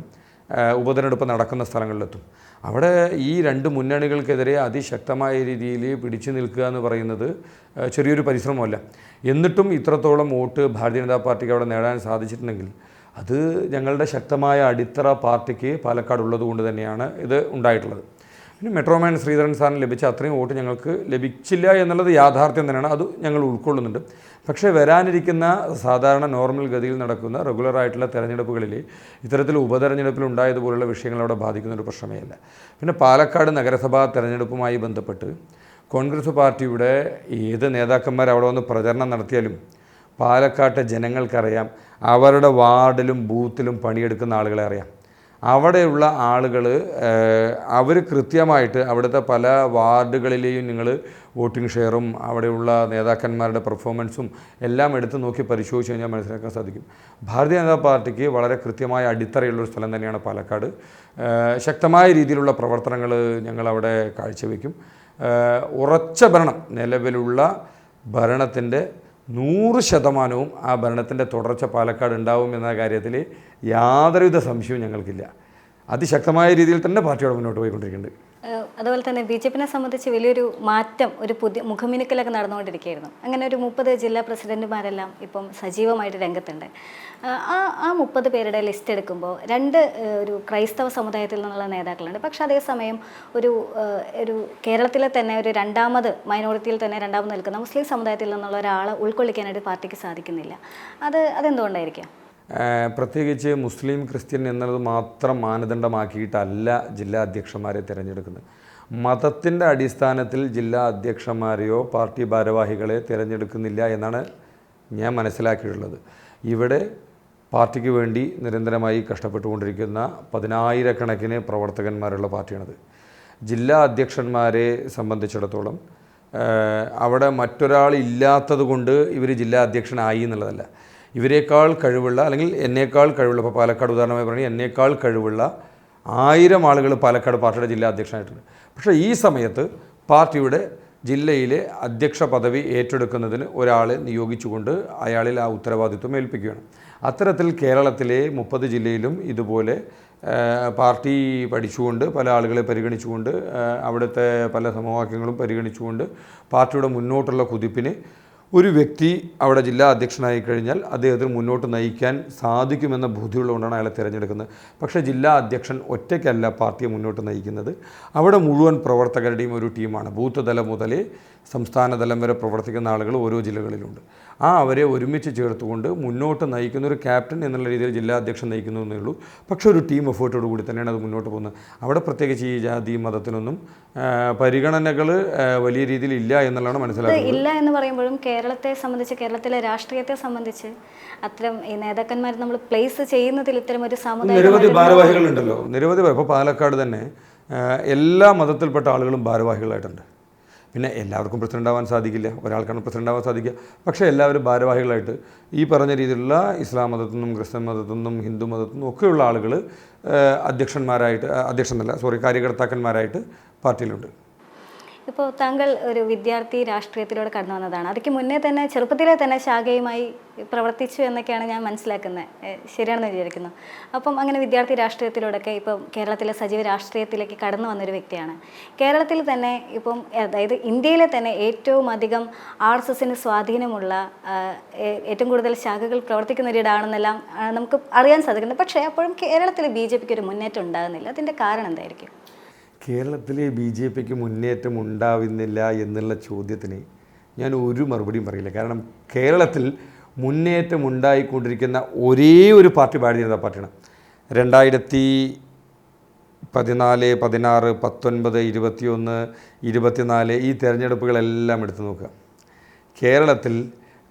ഉപതെരഞ്ഞെടുപ്പ് നടക്കുന്ന സ്ഥലങ്ങളിലെത്തും. അവിടെ ഈ രണ്ട് മുന്നണികൾക്കെതിരെ അതിശക്തമായ രീതിയിൽ പിടിച്ചു നിൽക്കുക എന്ന് പറയുന്നത് ചെറിയൊരു പരിശ്രമമല്ല. എന്നിട്ടും ഇത്രത്തോളം വോട്ട് ഭാരതീയ ജനതാ പാർട്ടിക്ക് അവിടെ നേടാൻ സാധിച്ചിട്ടുണ്ടെങ്കിൽ അത് ഞങ്ങളുടെ ശക്തമായ അടിത്തറ പാർട്ടിക്ക് പാലക്കാട് ഉള്ളത് കൊണ്ട് തന്നെയാണ് ഇത് ഉണ്ടായിട്ടുള്ളത്. പിന്നെ മെട്രോമാൻ ശ്രീധരൻ സാറിന് ലഭിച്ച അത്രയും വോട്ട് ഞങ്ങൾക്ക് ലഭിച്ചില്ല എന്നുള്ളത് യാഥാർത്ഥ്യം തന്നെയാണ്. അത് ഞങ്ങൾ ഉൾക്കൊള്ളുന്നുണ്ട്. പക്ഷേ വരാനിരിക്കുന്ന സാധാരണ നോർമൽ ഗതിയിൽ നടക്കുന്ന റെഗുലർ ആയിട്ടുള്ള തെരഞ്ഞെടുപ്പുകളിൽ ഇത്തരത്തിൽ ഉപതെരഞ്ഞെടുപ്പിൽ ഉണ്ടായതുപോലുള്ള വിഷയങ്ങൾ അവിടെ ബാധിക്കുന്ന ഒരു പ്രശ്നമേ അല്ല പിന്നെ പാലക്കാട് നഗരസഭാ തെരഞ്ഞെടുപ്പുമായി ബന്ധപ്പെട്ട് കോൺഗ്രസ് പാർട്ടിയുടെ ഏത് നേതാക്കന്മാർ അവിടെ വന്ന് പ്രചരണം നടത്തിയാലും പാലക്കാട്ടെ ജനങ്ങൾക്കറിയാം അവരുടെ വാർഡിലും ബൂത്തിലും പണിയെടുക്കുന്ന ആളുകളെ അറിയാം. അവിടെയുള്ള ആളുകൾ അവർ കൃത്യമായിട്ട് അവിടുത്തെ പല വാർഡുകളിലെയും നിങ്ങൾ വോട്ടിംഗ് ഷെയറും അവിടെയുള്ള നേതാക്കന്മാരുടെ പെർഫോമൻസും എല്ലാം എടുത്ത് നോക്കി പരിശോധിച്ച് കഴിഞ്ഞാൽ മനസ്സിലാക്കാൻ സാധിക്കും. ഭാരതീയ ജനതാ പാർട്ടിക്ക് വളരെ കൃത്യമായ അടിത്തറയുള്ള ഒരു സ്ഥലം തന്നെയാണ് പാലക്കാട്. ശക്തമായ രീതിയിലുള്ള പ്രവർത്തനങ്ങൾ ഞങ്ങളവിടെ കാഴ്ചവെക്കും. ഉറച്ച ഭരണം നിലവിലുള്ള ഭരണത്തിന്റെ നൂറ് ശതമാനവും ആ ഭരണത്തിന്റെ തുടർച്ച പാലക്കാട് ഉണ്ടാവും എന്ന കാര്യത്തിൽ യാതൊരുവിധ സംശയവും ഞങ്ങൾക്കില്ല. അതിശക്തമായ രീതിയിൽ തന്നെ പാർട്ടിയോട് മുന്നോട്ട് പോയിക്കൊണ്ടിരിക്കുന്നുണ്ട്. അതുപോലെ തന്നെ ബി ജെ പിനെ സംബന്ധിച്ച് വലിയൊരു മാറ്റം ഒരു പുതിയ മുഖമിനുക്കലൊക്കെ നടന്നുകൊണ്ടിരിക്കുകയായിരുന്നു. അങ്ങനെ ഒരു മുപ്പത് ജില്ലാ പ്രസിഡന്റുമാരെല്ലാം ഇപ്പം സജീവമായിട്ട് രംഗത്തുണ്ട്. ആ ആ മുപ്പത് പേരുടെ ലിസ്റ്റ് എടുക്കുമ്പോൾ രണ്ട് ഒരു ക്രൈസ്തവ സമുദായത്തിൽ നിന്നുള്ള നേതാക്കളുണ്ട്. പക്ഷേ അതേസമയം ഒരു ഒരു കേരളത്തിലെ തന്നെ ഒരു രണ്ടാമത് മൈനോറിറ്റിയിൽ തന്നെ രണ്ടാമത് നിൽക്കുന്ന മുസ്ലിം സമുദായത്തിൽ നിന്നുള്ള ഒരാളെ ഉൾക്കൊള്ളിക്കാനായിട്ട് പാർട്ടിക്ക് സാധിക്കുന്നില്ല. അത് അതെന്തുകൊണ്ടായിരിക്കാം? പ്രത്യേകിച്ച് മുസ്ലിം ക്രിസ്ത്യൻ എന്നുള്ളത് മാത്രം മാനദണ്ഡമാക്കിയിട്ടല്ല ജില്ലാ അധ്യക്ഷന്മാരെ തിരഞ്ഞെടുക്കുന്നത്. മതത്തിന്റെ അടിസ്ഥാനത്തിൽ ജില്ലാ അധ്യക്ഷന്മാരെയോ പാർട്ടി ഭാരവാഹികളെ തിരഞ്ഞെടുക്കുന്നില്ല എന്നാണ് ഞാൻ മനസ്സിലാക്കിയിട്ടുള്ളത്. ഇവിടെ പാർട്ടിക്ക് വേണ്ടി നിരന്തരമായി കഷ്ടപ്പെട്ടുകൊണ്ടിരിക്കുന്ന പതിനായിരക്കണക്കിന് പ്രവർത്തകന്മാരുള്ള പാർട്ടിയാണിത്. ജില്ലാ അധ്യക്ഷന്മാരെ സംബന്ധിച്ചിടത്തോളം അവിടെ മറ്റൊരാൾ ഇല്ലാത്തത് കൊണ്ട് ഇവർ ജില്ലാ അധ്യക്ഷനായി എന്നുള്ളതല്ല. ഇവരെക്കാൾ കഴിവുള്ള അല്ലെങ്കിൽ എന്നേക്കാൾ കഴിവുള്ള ഇപ്പോൾ പാലക്കാട് ഉദാഹരണമായി പറഞ്ഞാൽ എന്നേക്കാൾ കഴിവുള്ള ആയിരം ആളുകൾ പാലക്കാട് പാർട്ടിയുടെ ജില്ലാ അധ്യക്ഷനായിട്ടുണ്ട്. പക്ഷേ ഈ സമയത്ത് പാർട്ടിയുടെ ജില്ലയിലെ അധ്യക്ഷ പദവി ഏറ്റെടുക്കുന്നതിന് ഒരാളെ നിയോഗിച്ചുകൊണ്ട് അയാളിൽ ആ ഉത്തരവാദിത്വം ഏൽപ്പിക്കുകയാണ്. അത്തരത്തിൽ കേരളത്തിലെ മുപ്പത് ജില്ലയിലും ഇതുപോലെ പാർട്ടി പഠിച്ചുകൊണ്ട് പല ആളുകളെ പരിഗണിച്ചുകൊണ്ട് അവിടുത്തെ പല സമവാക്യങ്ങളും പരിഗണിച്ചുകൊണ്ട് പാർട്ടിയുടെ മുന്നോട്ടുള്ള കുതിപ്പിന് ഒരു വ്യക്തി അവിടെ ജില്ലാ അധ്യക്ഷനായി കഴിഞ്ഞാൽ അദ്ദേഹത്തിന് മുന്നോട്ട് നയിക്കാൻ സാധിക്കുമെന്ന ബോധ്യമുള്ളതുകൊണ്ടാണ് അയാളെ തിരഞ്ഞെടുക്കുന്നത്. പക്ഷേ ജില്ലാ അധ്യക്ഷൻ ഒറ്റയ്ക്കല്ല പാർട്ടിയെ മുന്നോട്ട് നയിക്കുന്നത്. അവിടെ മുഴുവൻ പ്രവർത്തകരുടെയും ഒരു ടീമാണ്. ബൂത്ത് തലം മുതലേ സംസ്ഥാന തലം വരെ പ്രവർത്തിക്കുന്ന ആളുകൾ ഓരോ ജില്ലകളിലുണ്ട്. ആ അവരെ ഒരുമിച്ച് ചേർത്തുകൊണ്ട് മുന്നോട്ട് നയിക്കുന്ന ഒരു ക്യാപ്റ്റൻ എന്നുള്ള രീതിയിൽ ജില്ലാ അധ്യക്ഷൻ നയിക്കുന്നു എന്നേ ഉള്ളൂ. പക്ഷേ ഒരു ടീം എഫേർട്ടോട് കൂടി തന്നെയാണ് അത് മുന്നോട്ട് പോകുന്നത്. അവിടെ പ്രത്യേകിച്ച് ഈ ജാതി മതത്തിനൊന്നും പരിഗണനകൾ വലിയ രീതിയിൽ ഇല്ല എന്നുള്ളതാണ് മനസ്സിലാക്കുന്നത്. ഇല്ല എന്ന് പറയുമ്പോഴും കേരളത്തെ സംബന്ധിച്ച് കേരളത്തിലെ രാഷ്ട്രീയത്തെ സംബന്ധിച്ച് അത്തരം ഈ നേതാക്കന്മാർ നമ്മൾ പ്ലേസ് ചെയ്യുന്നതിൽ ഇത്തരം ഒരു സമുദായ നിരവധി ഭാരവാഹികളുണ്ടല്ലോ. നിരവധി ഇപ്പോൾ പാലക്കാട് തന്നെ എല്ലാ മതത്തിൽപ്പെട്ട ആളുകളും ഭാരവാഹികളായിട്ടുണ്ട്. പിന്നെ എല്ലാവർക്കും പ്രസിഡന്റ് ആവാൻ സാധിക്കില്ല ഒരാൾക്കാണ് പ്രസിഡന്റ് ആവാൻ സാധിക്കുക. പക്ഷേ എല്ലാവരും ഭാരവാഹികളായിട്ട് ഈ പറഞ്ഞ രീതിയിലുള്ള ഇസ്ലാം മതത്തിൽ നിന്നും ക്രിസ്ത്യൻ മതത്തിൽ നിന്നും ഹിന്ദു മതത്തിൽ നിന്നും ഒക്കെയുള്ള ആളുകൾ അധ്യക്ഷന്മാരായിട്ട് അധ്യക്ഷനല്ല സോറി കാര്യകർത്താക്കന്മാരായിട്ട് പാർട്ടിയിലുണ്ട്. ഇപ്പോൾ താങ്കൾ ഒരു വിദ്യാർത്ഥി രാഷ്ട്രീയത്തിലൂടെ കടന്നു വന്നതാണ്. അതിക്ക് മുന്നേ തന്നെ ചെറുപ്പത്തിലെ തന്നെ ശാഖയുമായി പ്രവർത്തിച്ചു എന്നൊക്കെയാണ് ഞാൻ മനസ്സിലാക്കുന്നത്. ശരിയാണെന്ന് വിചാരിക്കുന്നു. അപ്പം അങ്ങനെ വിദ്യാർത്ഥി രാഷ്ട്രീയത്തിലൂടെയൊക്കെ ഇപ്പം കേരളത്തിലെ സജീവ രാഷ്ട്രീയത്തിലേക്ക് കടന്നു വന്നൊരു വ്യക്തിയാണ്. കേരളത്തിൽ തന്നെ ഇപ്പം അതായത് ഇന്ത്യയിലെ തന്നെ ഏറ്റവും അധികം ആർ എസ് എസിന് സ്വാധീനമുള്ള ഏറ്റവും കൂടുതൽ ശാഖകൾ പ്രവർത്തിക്കുന്ന ഒരിടാണെന്നെല്ലാം നമുക്ക് അറിയാൻ സാധിക്കുന്നു പക്ഷേ അപ്പോഴും കേരളത്തിൽ ബി ജെ പിക്ക് ഒരു മുന്നേറ്റം ഉണ്ടാകുന്നില്ല. അതിന്റെ കാരണം എന്തായിരിക്കും? കേരളത്തിലെ ബി ജെ പിക്ക് മുന്നേറ്റം ഉണ്ടാവുന്നില്ല എന്നുള്ള ചോദ്യത്തിന് ഞാൻ ഒരു മറുപടിയും പറയില്ല. കാരണം കേരളത്തിൽ മുന്നേറ്റം ഉണ്ടായിക്കൊണ്ടിരിക്കുന്ന ഒരേ ഒരു പാർട്ടി ഭാരതീയ ജനതാ പാർട്ടിയാണ്. രണ്ടായിരത്തി പതിനാല് പതിനാറ് പത്തൊൻപത് ഇരുപത്തിയൊന്ന് ഇരുപത്തിനാല് ഈ തിരഞ്ഞെടുപ്പുകളെല്ലാം എടുത്തു നോക്കുക. കേരളത്തിൽ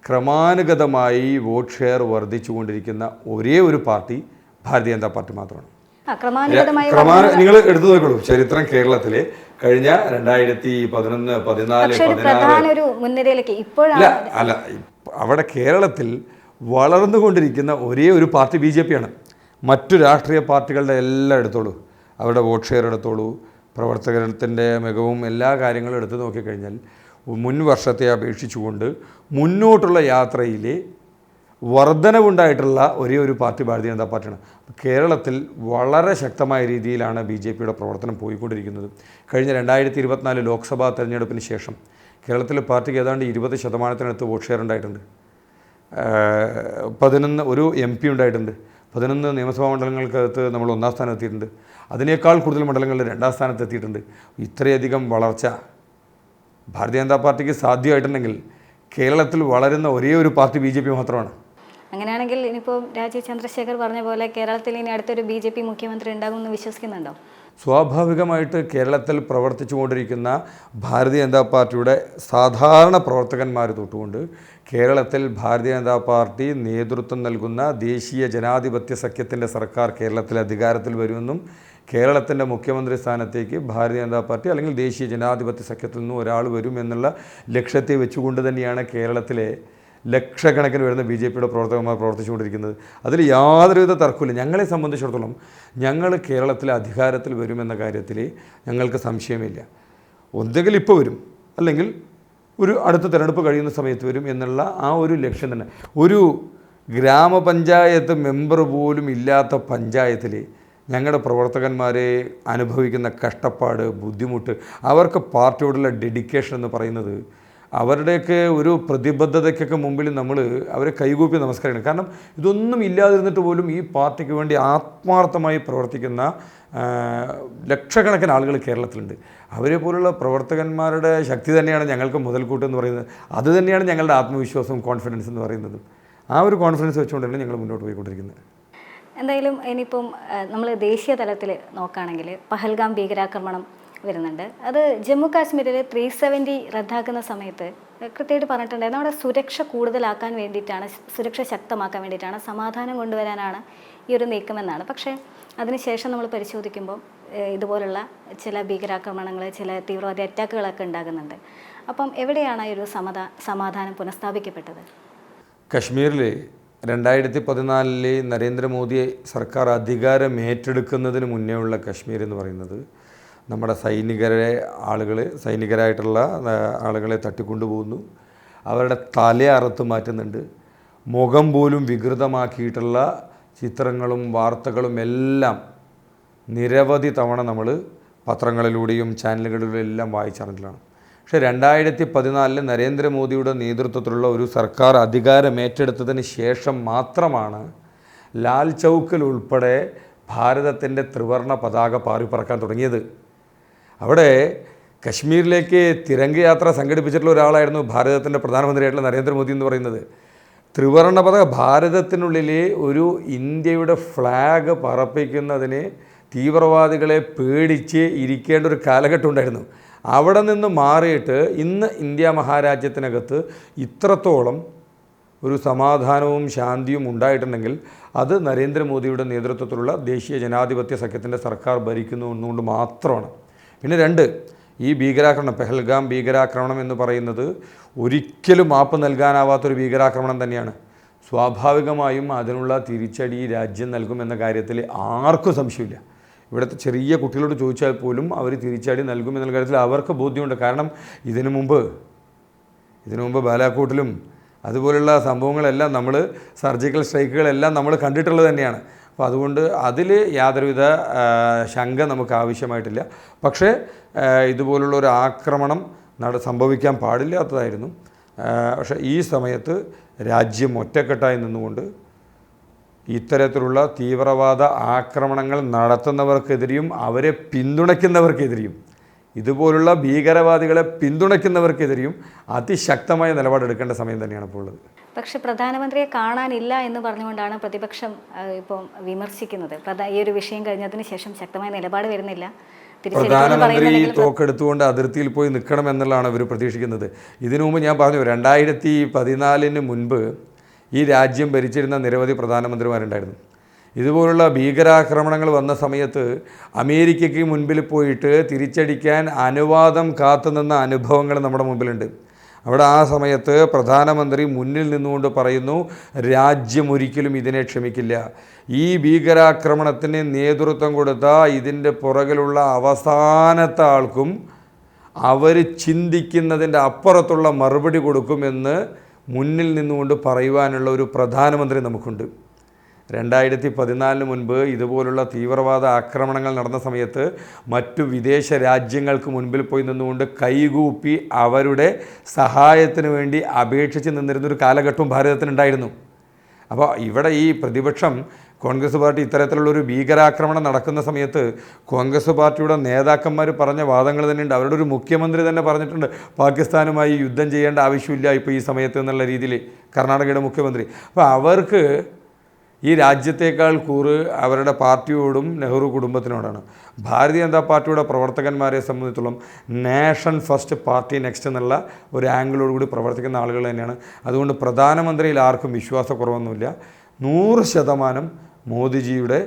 ക്രമാനുഗതമായി വോട്ട് ഷെയർ വർദ്ധിച്ചുകൊണ്ടിരിക്കുന്ന ഒരേ ഒരു പാർട്ടി ഭാരതീയ ജനതാ പാർട്ടി മാത്രമാണ്. ക്രമാനുഗതമായി നിങ്ങൾ എടുത്തു നോക്കൂ ചരിത്രം കേരളത്തിലെ കഴിഞ്ഞ രണ്ടായിരത്തി പതിനൊന്ന് പതിനാല് പ്രധാന ഒരു മുൻനിരയിലേക്ക് ഇപ്പോഴാണ് അല്ല അല്ല അവിടെ കേരളത്തിൽ വളർന്നുകൊണ്ടിരിക്കുന്ന ഒരേ ഒരു പാർട്ടി ബി ജെ പിയാണ്. മറ്റു രാഷ്ട്രീയ പാർട്ടികളുടെ എല്ലാം എടുത്തോളൂ. അവരുടെ വോട്ട് ഷെയർ എടുത്തോളൂ. പ്രവർത്തകത്തിന്റെ മികവും എല്ലാ കാര്യങ്ങളും എടുത്തു നോക്കിക്കഴിഞ്ഞാൽ മുൻ വർഷത്തെ അപേക്ഷിച്ചുകൊണ്ട് മുന്നോട്ടുള്ള യാത്രയിലെ വർധനവുണ്ടായിട്ടുള്ള ഒരേ ഒരു പാർട്ടി ഭാരതീയ ജനതാ പാർട്ടിയാണ്. കേരളത്തിൽ വളരെ ശക്തമായ രീതിയിലാണ് ബി ജെ പിയുടെ പ്രവർത്തനം പോയിക്കൊണ്ടിരിക്കുന്നത്. കഴിഞ്ഞ രണ്ടായിരത്തി ഇരുപത്തിനാല് ലോക്സഭാ തെരഞ്ഞെടുപ്പിന് ശേഷം കേരളത്തിലെ പാർട്ടിക്ക് ഏതാണ്ട് ഇരുപത് ശതമാനത്തിനടുത്ത് വോട്ട് ഷെയർ ഉണ്ടായിട്ടുണ്ട്. പതിനൊന്ന് ഒരു എം പി ഉണ്ടായിട്ടുണ്ട്. പതിനൊന്ന് നിയമസഭാ മണ്ഡലങ്ങൾക്കകത്ത് നമ്മൾ ഒന്നാം സ്ഥാനം എത്തിയിട്ടുണ്ട്. അതിനേക്കാൾ കൂടുതൽ മണ്ഡലങ്ങളിൽ രണ്ടാം സ്ഥാനത്ത് എത്തിയിട്ടുണ്ട്. ഇത്രയധികം വളർച്ച ഭാരതീയ ജനതാ പാർട്ടിക്ക് സാധ്യമായിട്ടുണ്ടെങ്കിൽ കേരളത്തിൽ വളരുന്ന ഒരേ ഒരു പാർട്ടി ബി മാത്രമാണ്. അങ്ങനെയാണെങ്കിൽ ഇനിയിപ്പോൾ രാജീവ് ചന്ദ്രശേഖർ പറഞ്ഞ പോലെ കേരളത്തിൽ ഇനി അടുത്തൊരു ബി ജെ പി മുഖ്യമന്ത്രി ഉണ്ടാകുമെന്ന് വിശ്വസിക്കുന്നുണ്ടോ? സ്വാഭാവികമായിട്ട് കേരളത്തിൽ പ്രവർത്തിച്ചു കൊണ്ടിരിക്കുന്ന ഭാരതീയ ജനതാ പാർട്ടിയുടെ സാധാരണ പ്രവർത്തകന്മാർ തൊട്ടുകൊണ്ട് കേരളത്തിൽ ഭാരതീയ ജനതാ പാർട്ടി നേതൃത്വം നൽകുന്ന ദേശീയ ജനാധിപത്യ സഖ്യത്തിന്റെ സർക്കാർ കേരളത്തിൽ അധികാരത്തിൽ വരുമെന്നും കേരളത്തിന്റെ മുഖ്യമന്ത്രി സ്ഥാനത്തേക്ക് ഭാരതീയ ജനതാ പാർട്ടി അല്ലെങ്കിൽ ദേശീയ ജനാധിപത്യ സഖ്യത്തിൽ നിന്നും ഒരാൾ വരും എന്നുള്ള ലക്ഷ്യത്തെ വെച്ചുകൊണ്ട് തന്നെയാണ് കേരളത്തിലെ ലക്ഷക്കണക്കിന് വരുന്ന ബി ജെ പിയുടെ പ്രവർത്തകന്മാർ പ്രവർത്തിച്ചുകൊണ്ടിരിക്കുന്നത്. അതിൽ യാതൊരുവിധ തർക്കമില്ല ഞങ്ങളെ സംബന്ധിച്ചിടത്തോളം ഞങ്ങൾ കേരളത്തിൽ അധികാരത്തിൽ വരുമെന്ന കാര്യത്തിൽ ഞങ്ങൾക്ക് സംശയമില്ല. ഒന്നെങ്കിൽ ഇപ്പോൾ വരും അല്ലെങ്കിൽ ഒരു അടുത്ത തിരഞ്ഞെടുപ്പ് കഴിയുന്ന സമയത്ത് വരും എന്നുള്ള ആ ഒരു ലക്ഷ്യം തന്നെ. ഒരു ഗ്രാമപഞ്ചായത്ത് മെമ്പർ പോലും ഇല്ലാത്ത പഞ്ചായത്തിൽ ഞങ്ങളുടെ പ്രവർത്തകന്മാരെ അനുഭവിക്കുന്ന കഷ്ടപ്പാട് ബുദ്ധിമുട്ട് അവർക്ക് പാർട്ടിയോടുള്ള ഡെഡിക്കേഷൻ എന്ന് പറയുന്നത് അവരുടെയൊക്കെ ഒരു പ്രതിബദ്ധതയ്ക്കൊക്കെ മുമ്പിൽ നമ്മൾ അവരെ കൈകൂപ്പി നമസ്കരിക്കണം. കാരണം ഇതൊന്നും ഇല്ലാതിരുന്നിട്ട് പോലും ഈ പാർട്ടിക്ക് വേണ്ടി ആത്മാർത്ഥമായി പ്രവർത്തിക്കുന്ന ലക്ഷക്കണക്കിന് ആളുകൾ കേരളത്തിലുണ്ട്. അവരെ പോലുള്ള പ്രവർത്തകന്മാരുടെ ശക്തി തന്നെയാണ് ഞങ്ങൾക്ക് മുതൽക്കൂട്ട് എന്ന് പറയുന്നത്. അത് തന്നെയാണ് ഞങ്ങളുടെ ആത്മവിശ്വാസവും കോൺഫിഡൻസ് എന്ന് പറയുന്നത്. ആ ഒരു കോൺഫിഡൻസ് വെച്ചുകൊണ്ടാണ് ഞങ്ങൾ മുന്നോട്ട് പോയിക്കൊണ്ടിരിക്കുന്നത്. എന്തായാലും ഇനിയിപ്പം നമ്മൾ ദേശീയ തലത്തിൽ നോക്കുകയാണെങ്കിൽ പഹൽഗാം ഭീകരാക്രമണം വരുന്നുണ്ട്. അത് ജമ്മു കാശ്മീരിൽ ത്രീ സെവന്റി റദ്ദാക്കുന്ന സമയത്ത് കൃത്യമായിട്ട് പറഞ്ഞിട്ടുണ്ടായിരുന്നു. അവിടെ സുരക്ഷ കൂടുതലാക്കാൻ വേണ്ടിയിട്ടാണ് സുരക്ഷ ശക്തമാക്കാൻ വേണ്ടിയിട്ടാണ് സമാധാനം കൊണ്ടുവരാനാണ് ഈ ഒരു നീക്കമെന്നാണ്. പക്ഷേ അതിനുശേഷം നമ്മൾ പരിശോധിക്കുമ്പോൾ ഇതുപോലുള്ള ചില ഭീകരാക്രമണങ്ങൾ ചില തീവ്രവാദി അറ്റാക്കുകളൊക്കെ ഉണ്ടാകുന്നുണ്ട്. അപ്പം എവിടെയാണ് ഈ ഒരു സമതാ സമാധാനം പുനഃസ്ഥാപിക്കപ്പെട്ടത്? കശ്മീരിൽ രണ്ടായിരത്തി പതിനാലിലെ നരേന്ദ്രമോദി സർക്കാർ അധികാരം ഏറ്റെടുക്കുന്നതിന് മുന്നേ ഉള്ള കശ്മീർ എന്ന് പറയുന്നത് നമ്മുടെ സൈനികരെ ആളുകൾ സൈനികരായിട്ടുള്ള ആളുകളെ തട്ടിക്കൊണ്ടുപോകുന്നു. അവരുടെ തല അറുത്ത് മാറ്റുന്നുണ്ട്. മുഖം പോലും വികൃതമാക്കിയിട്ടുള്ള ചിത്രങ്ങളും വാർത്തകളും എല്ലാം നിരവധി തവണ നമ്മൾ പത്രങ്ങളിലൂടെയും ചാനലുകളിലൂടെയും എല്ലാം വായിച്ചറിഞ്ഞിട്ടാണ് പക്ഷേ രണ്ടായിരത്തി പതിനാലിൽ നരേന്ദ്രമോദിയുടെ നേതൃത്വത്തിലുള്ള ഒരു സർക്കാർ അധികാരം ഏറ്റെടുത്തതിന് ശേഷം മാത്രമാണ് ലാൽ ചൗക്കിൽ ഉൾപ്പെടെ ഭാരതത്തിന്റെ ത്രിവർണ പതാക പാറിപ്പറക്കാൻ തുടങ്ങിയത്. അവിടെ കശ്മീരിലേക്ക് തിരംഗയാത്ര സംഘടിപ്പിച്ചിട്ടുള്ള ഒരാളായിരുന്നു ഭാരതത്തിന്റെ പ്രധാനമന്ത്രിയായിട്ടുള്ള നരേന്ദ്രമോദി എന്ന് പറയുന്നത്. ത്രിവർണ പതാക ഭാരതത്തിനുള്ളിലെ ഒരു ഇന്ത്യയുടെ ഫ്ലാഗ് പറപ്പിക്കുന്നതിന് തീവ്രവാദികളെ പേടിച്ച് ഇരിക്കേണ്ട ഒരു കാലഘട്ടം ഉണ്ടായിരുന്നു. അവിടെ നിന്ന് മാറിയിട്ട് ഇന്ന് ഇന്ത്യ മഹാരാജ്യത്തിനകത്ത് ഇത്രത്തോളം ഒരു സമാധാനവും ശാന്തിയും ഉണ്ടായിട്ടുണ്ടെങ്കിൽ അത് നരേന്ദ്രമോദിയുടെ നേതൃത്വത്തിലുള്ള ദേശീയ ജനാധിപത്യ സഖ്യത്തിന്റെ സർക്കാർ ഭരിക്കുന്നു എന്നുകൊണ്ട് മാത്രമാണ്. പിന്നെ രണ്ട് ഈ ഭീകരാക്രമണം പെഹൽഗാം ഭീകരാക്രമണം എന്ന് പറയുന്നത് ഒരിക്കലും മാപ്പ് നൽകാനാവാത്തൊരു ഭീകരാക്രമണം തന്നെയാണ്. സ്വാഭാവികമായും അതിനുള്ള തിരിച്ചടി രാജ്യം നൽകുമെന്ന കാര്യത്തിൽ ആർക്കും സംശയമില്ല. ഇവിടുത്തെ ചെറിയ കുട്ടികളോട് ചോദിച്ചാൽ പോലും അവർ തിരിച്ചടി നൽകുമെന്ന കാര്യത്തിൽ അവർക്ക് ബോധ്യമുണ്ട്. കാരണം ഇതിനു മുമ്പ് ഇതിനു മുമ്പ് ബാലാക്കോട്ടിലും അതുപോലുള്ള സംഭവങ്ങളെല്ലാം നമ്മൾ സർജിക്കൽ സ്ട്രൈക്കുകളെല്ലാം നമ്മൾ കണ്ടിട്ടുള്ളത് തന്നെയാണ്. അപ്പോൾ അതുകൊണ്ട് അതിൽ യാതൊരുവിധ ശങ്ക നമുക്ക് ആവശ്യമായിട്ടില്ല. പക്ഷേ ഇതുപോലുള്ള ഒരു ആക്രമണം നട സംഭവിക്കാൻ പാടില്ലാത്തതായിരുന്നു. പക്ഷേ ഈ സമയത്ത് രാജ്യം ഒറ്റക്കെട്ടായി നിന്നുകൊണ്ട് ഇത്തരത്തിലുള്ള തീവ്രവാദ ആക്രമണങ്ങൾ നടത്തുന്നവർക്കെതിരെയും അവരെ പിന്തുണയ്ക്കുന്നവർക്കെതിരെയും ഇതുപോലുള്ള ഭീകരവാദികളെ പിന്തുണയ്ക്കുന്നവർക്കെതിരെയും അതിശക്തമായ നിലപാടെടുക്കേണ്ട സമയം തന്നെയാണ് ഇപ്പോൾ ഉള്ളത്. പക്ഷെ പ്രധാനമന്ത്രിയെ കാണാനില്ല എന്ന് പറഞ്ഞുകൊണ്ടാണ് പ്രതിപക്ഷം ഇപ്പം വിമർശിക്കുന്നത്. ഈ ഒരു വിഷയം കഴിഞ്ഞതിന് ശേഷം ശക്തമായ നിലപാട് വരുന്നില്ല. പ്രധാനമന്ത്രി തോക്കെടുത്തുകൊണ്ട് അതിർത്തിയിൽ പോയി നിൽക്കണം എന്നുള്ളതാണ് അവർ പ്രതീക്ഷിക്കുന്നത്. ഇതിനു മുമ്പ് ഞാൻ പറഞ്ഞു രണ്ടായിരത്തി പതിനാലിന് മുൻപ് ഈ രാജ്യം ഭരിച്ചിരുന്ന നിരവധി പ്രധാനമന്ത്രിമാരുണ്ടായിരുന്നു. ഇതുപോലുള്ള ഭീകരാക്രമണങ്ങൾ വന്ന സമയത്ത് അമേരിക്കയ്ക്ക് മുൻപിൽ പോയിട്ട് തിരിച്ചടിക്കാൻ അനുവാദം കാത്തുനിന്ന അനുഭവങ്ങൾ നമ്മുടെ മുമ്പിലുണ്ട്. അവിടെ ആ സമയത്ത് പ്രധാനമന്ത്രി മുന്നിൽ നിന്നുകൊണ്ട് പറയുന്നു രാജ്യം ഒരിക്കലും ഇതിനെ ക്ഷമിക്കില്ല. ഈ ഭീകരാക്രമണത്തിന് നേതൃത്വം കൊടുത്ത ഇതിന്റെ പുറകിലുള്ള അവസാനത്തെ ആൾക്കും അവർ ചിന്തിക്കുന്നതിന്റെ അപ്പുറത്തുള്ള മറുപടി കൊടുക്കുമെന്ന് മുന്നിൽ നിന്നുകൊണ്ട് പറയുവാനുള്ള ഒരു പ്രധാനമന്ത്രി നമുക്കുണ്ട്. രണ്ടായിരത്തി പതിനാലിന് മുൻപ് ഇതുപോലുള്ള തീവ്രവാദ ആക്രമണങ്ങൾ നടന്ന സമയത്ത് മറ്റു വിദേശ രാജ്യങ്ങൾക്ക് മുൻപിൽ പോയി നിന്നുകൊണ്ട് കൈകൂപ്പി അവരുടെ സഹായത്തിന് വേണ്ടി അപേക്ഷിച്ച് നിന്നിരുന്നൊരു കാലഘട്ടവും ഭാരതത്തിനുണ്ടായിരുന്നു. അപ്പോൾ ഇവിടെ ഈ പ്രതിപക്ഷം കോൺഗ്രസ് പാർട്ടി ഇത്തരത്തിലുള്ളൊരു ഭീകരാക്രമണം നടക്കുന്ന സമയത്ത് കോൺഗ്രസ് പാർട്ടിയുടെ നേതാക്കന്മാർ പറഞ്ഞ വാദങ്ങൾ തന്നെയുണ്ട്. അവരുടെ ഒരു മുഖ്യമന്ത്രി തന്നെ പറഞ്ഞിട്ടുണ്ട് പാകിസ്ഥാനുമായി യുദ്ധം ചെയ്യേണ്ട ആവശ്യമില്ല ഇപ്പോൾ ഈ സമയത്ത് എന്നുള്ള രീതിയിൽ കർണാടകയുടെ മുഖ്യമന്ത്രി. അപ്പോൾ അവർക്ക് ഈ രാജ്യത്തേക്കാൾ കൂറ് അവരുടെ പാർട്ടിയോടും നെഹ്റു കുടുംബത്തിനോടാണ്. ഭാരതീയ ജനതാ പാർട്ടിയുടെ പ്രവർത്തകന്മാരെ സംബന്ധിച്ചിടത്തോളം നേഷൻ ഫസ്റ്റ് പാർട്ടി നെക്സ്റ്റ് എന്നുള്ള ഒരു ആംഗിളോട് കൂടി പ്രവർത്തിക്കുന്ന ആളുകൾ തന്നെയാണ്. അതുകൊണ്ട് പ്രധാനമന്ത്രിയിൽ ആർക്കും വിശ്വാസക്കുറവൊന്നുമില്ല. നൂറ് ശതമാനം മോദിജിയുടെ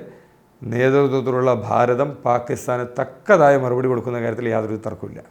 നേതൃത്വത്തിലുള്ള ഭാരതം പാകിസ്ഥാന് തക്കതായ മറുപടി കൊടുക്കുന്ന കാര്യത്തിൽ യാതൊരു തർക്കമില്ല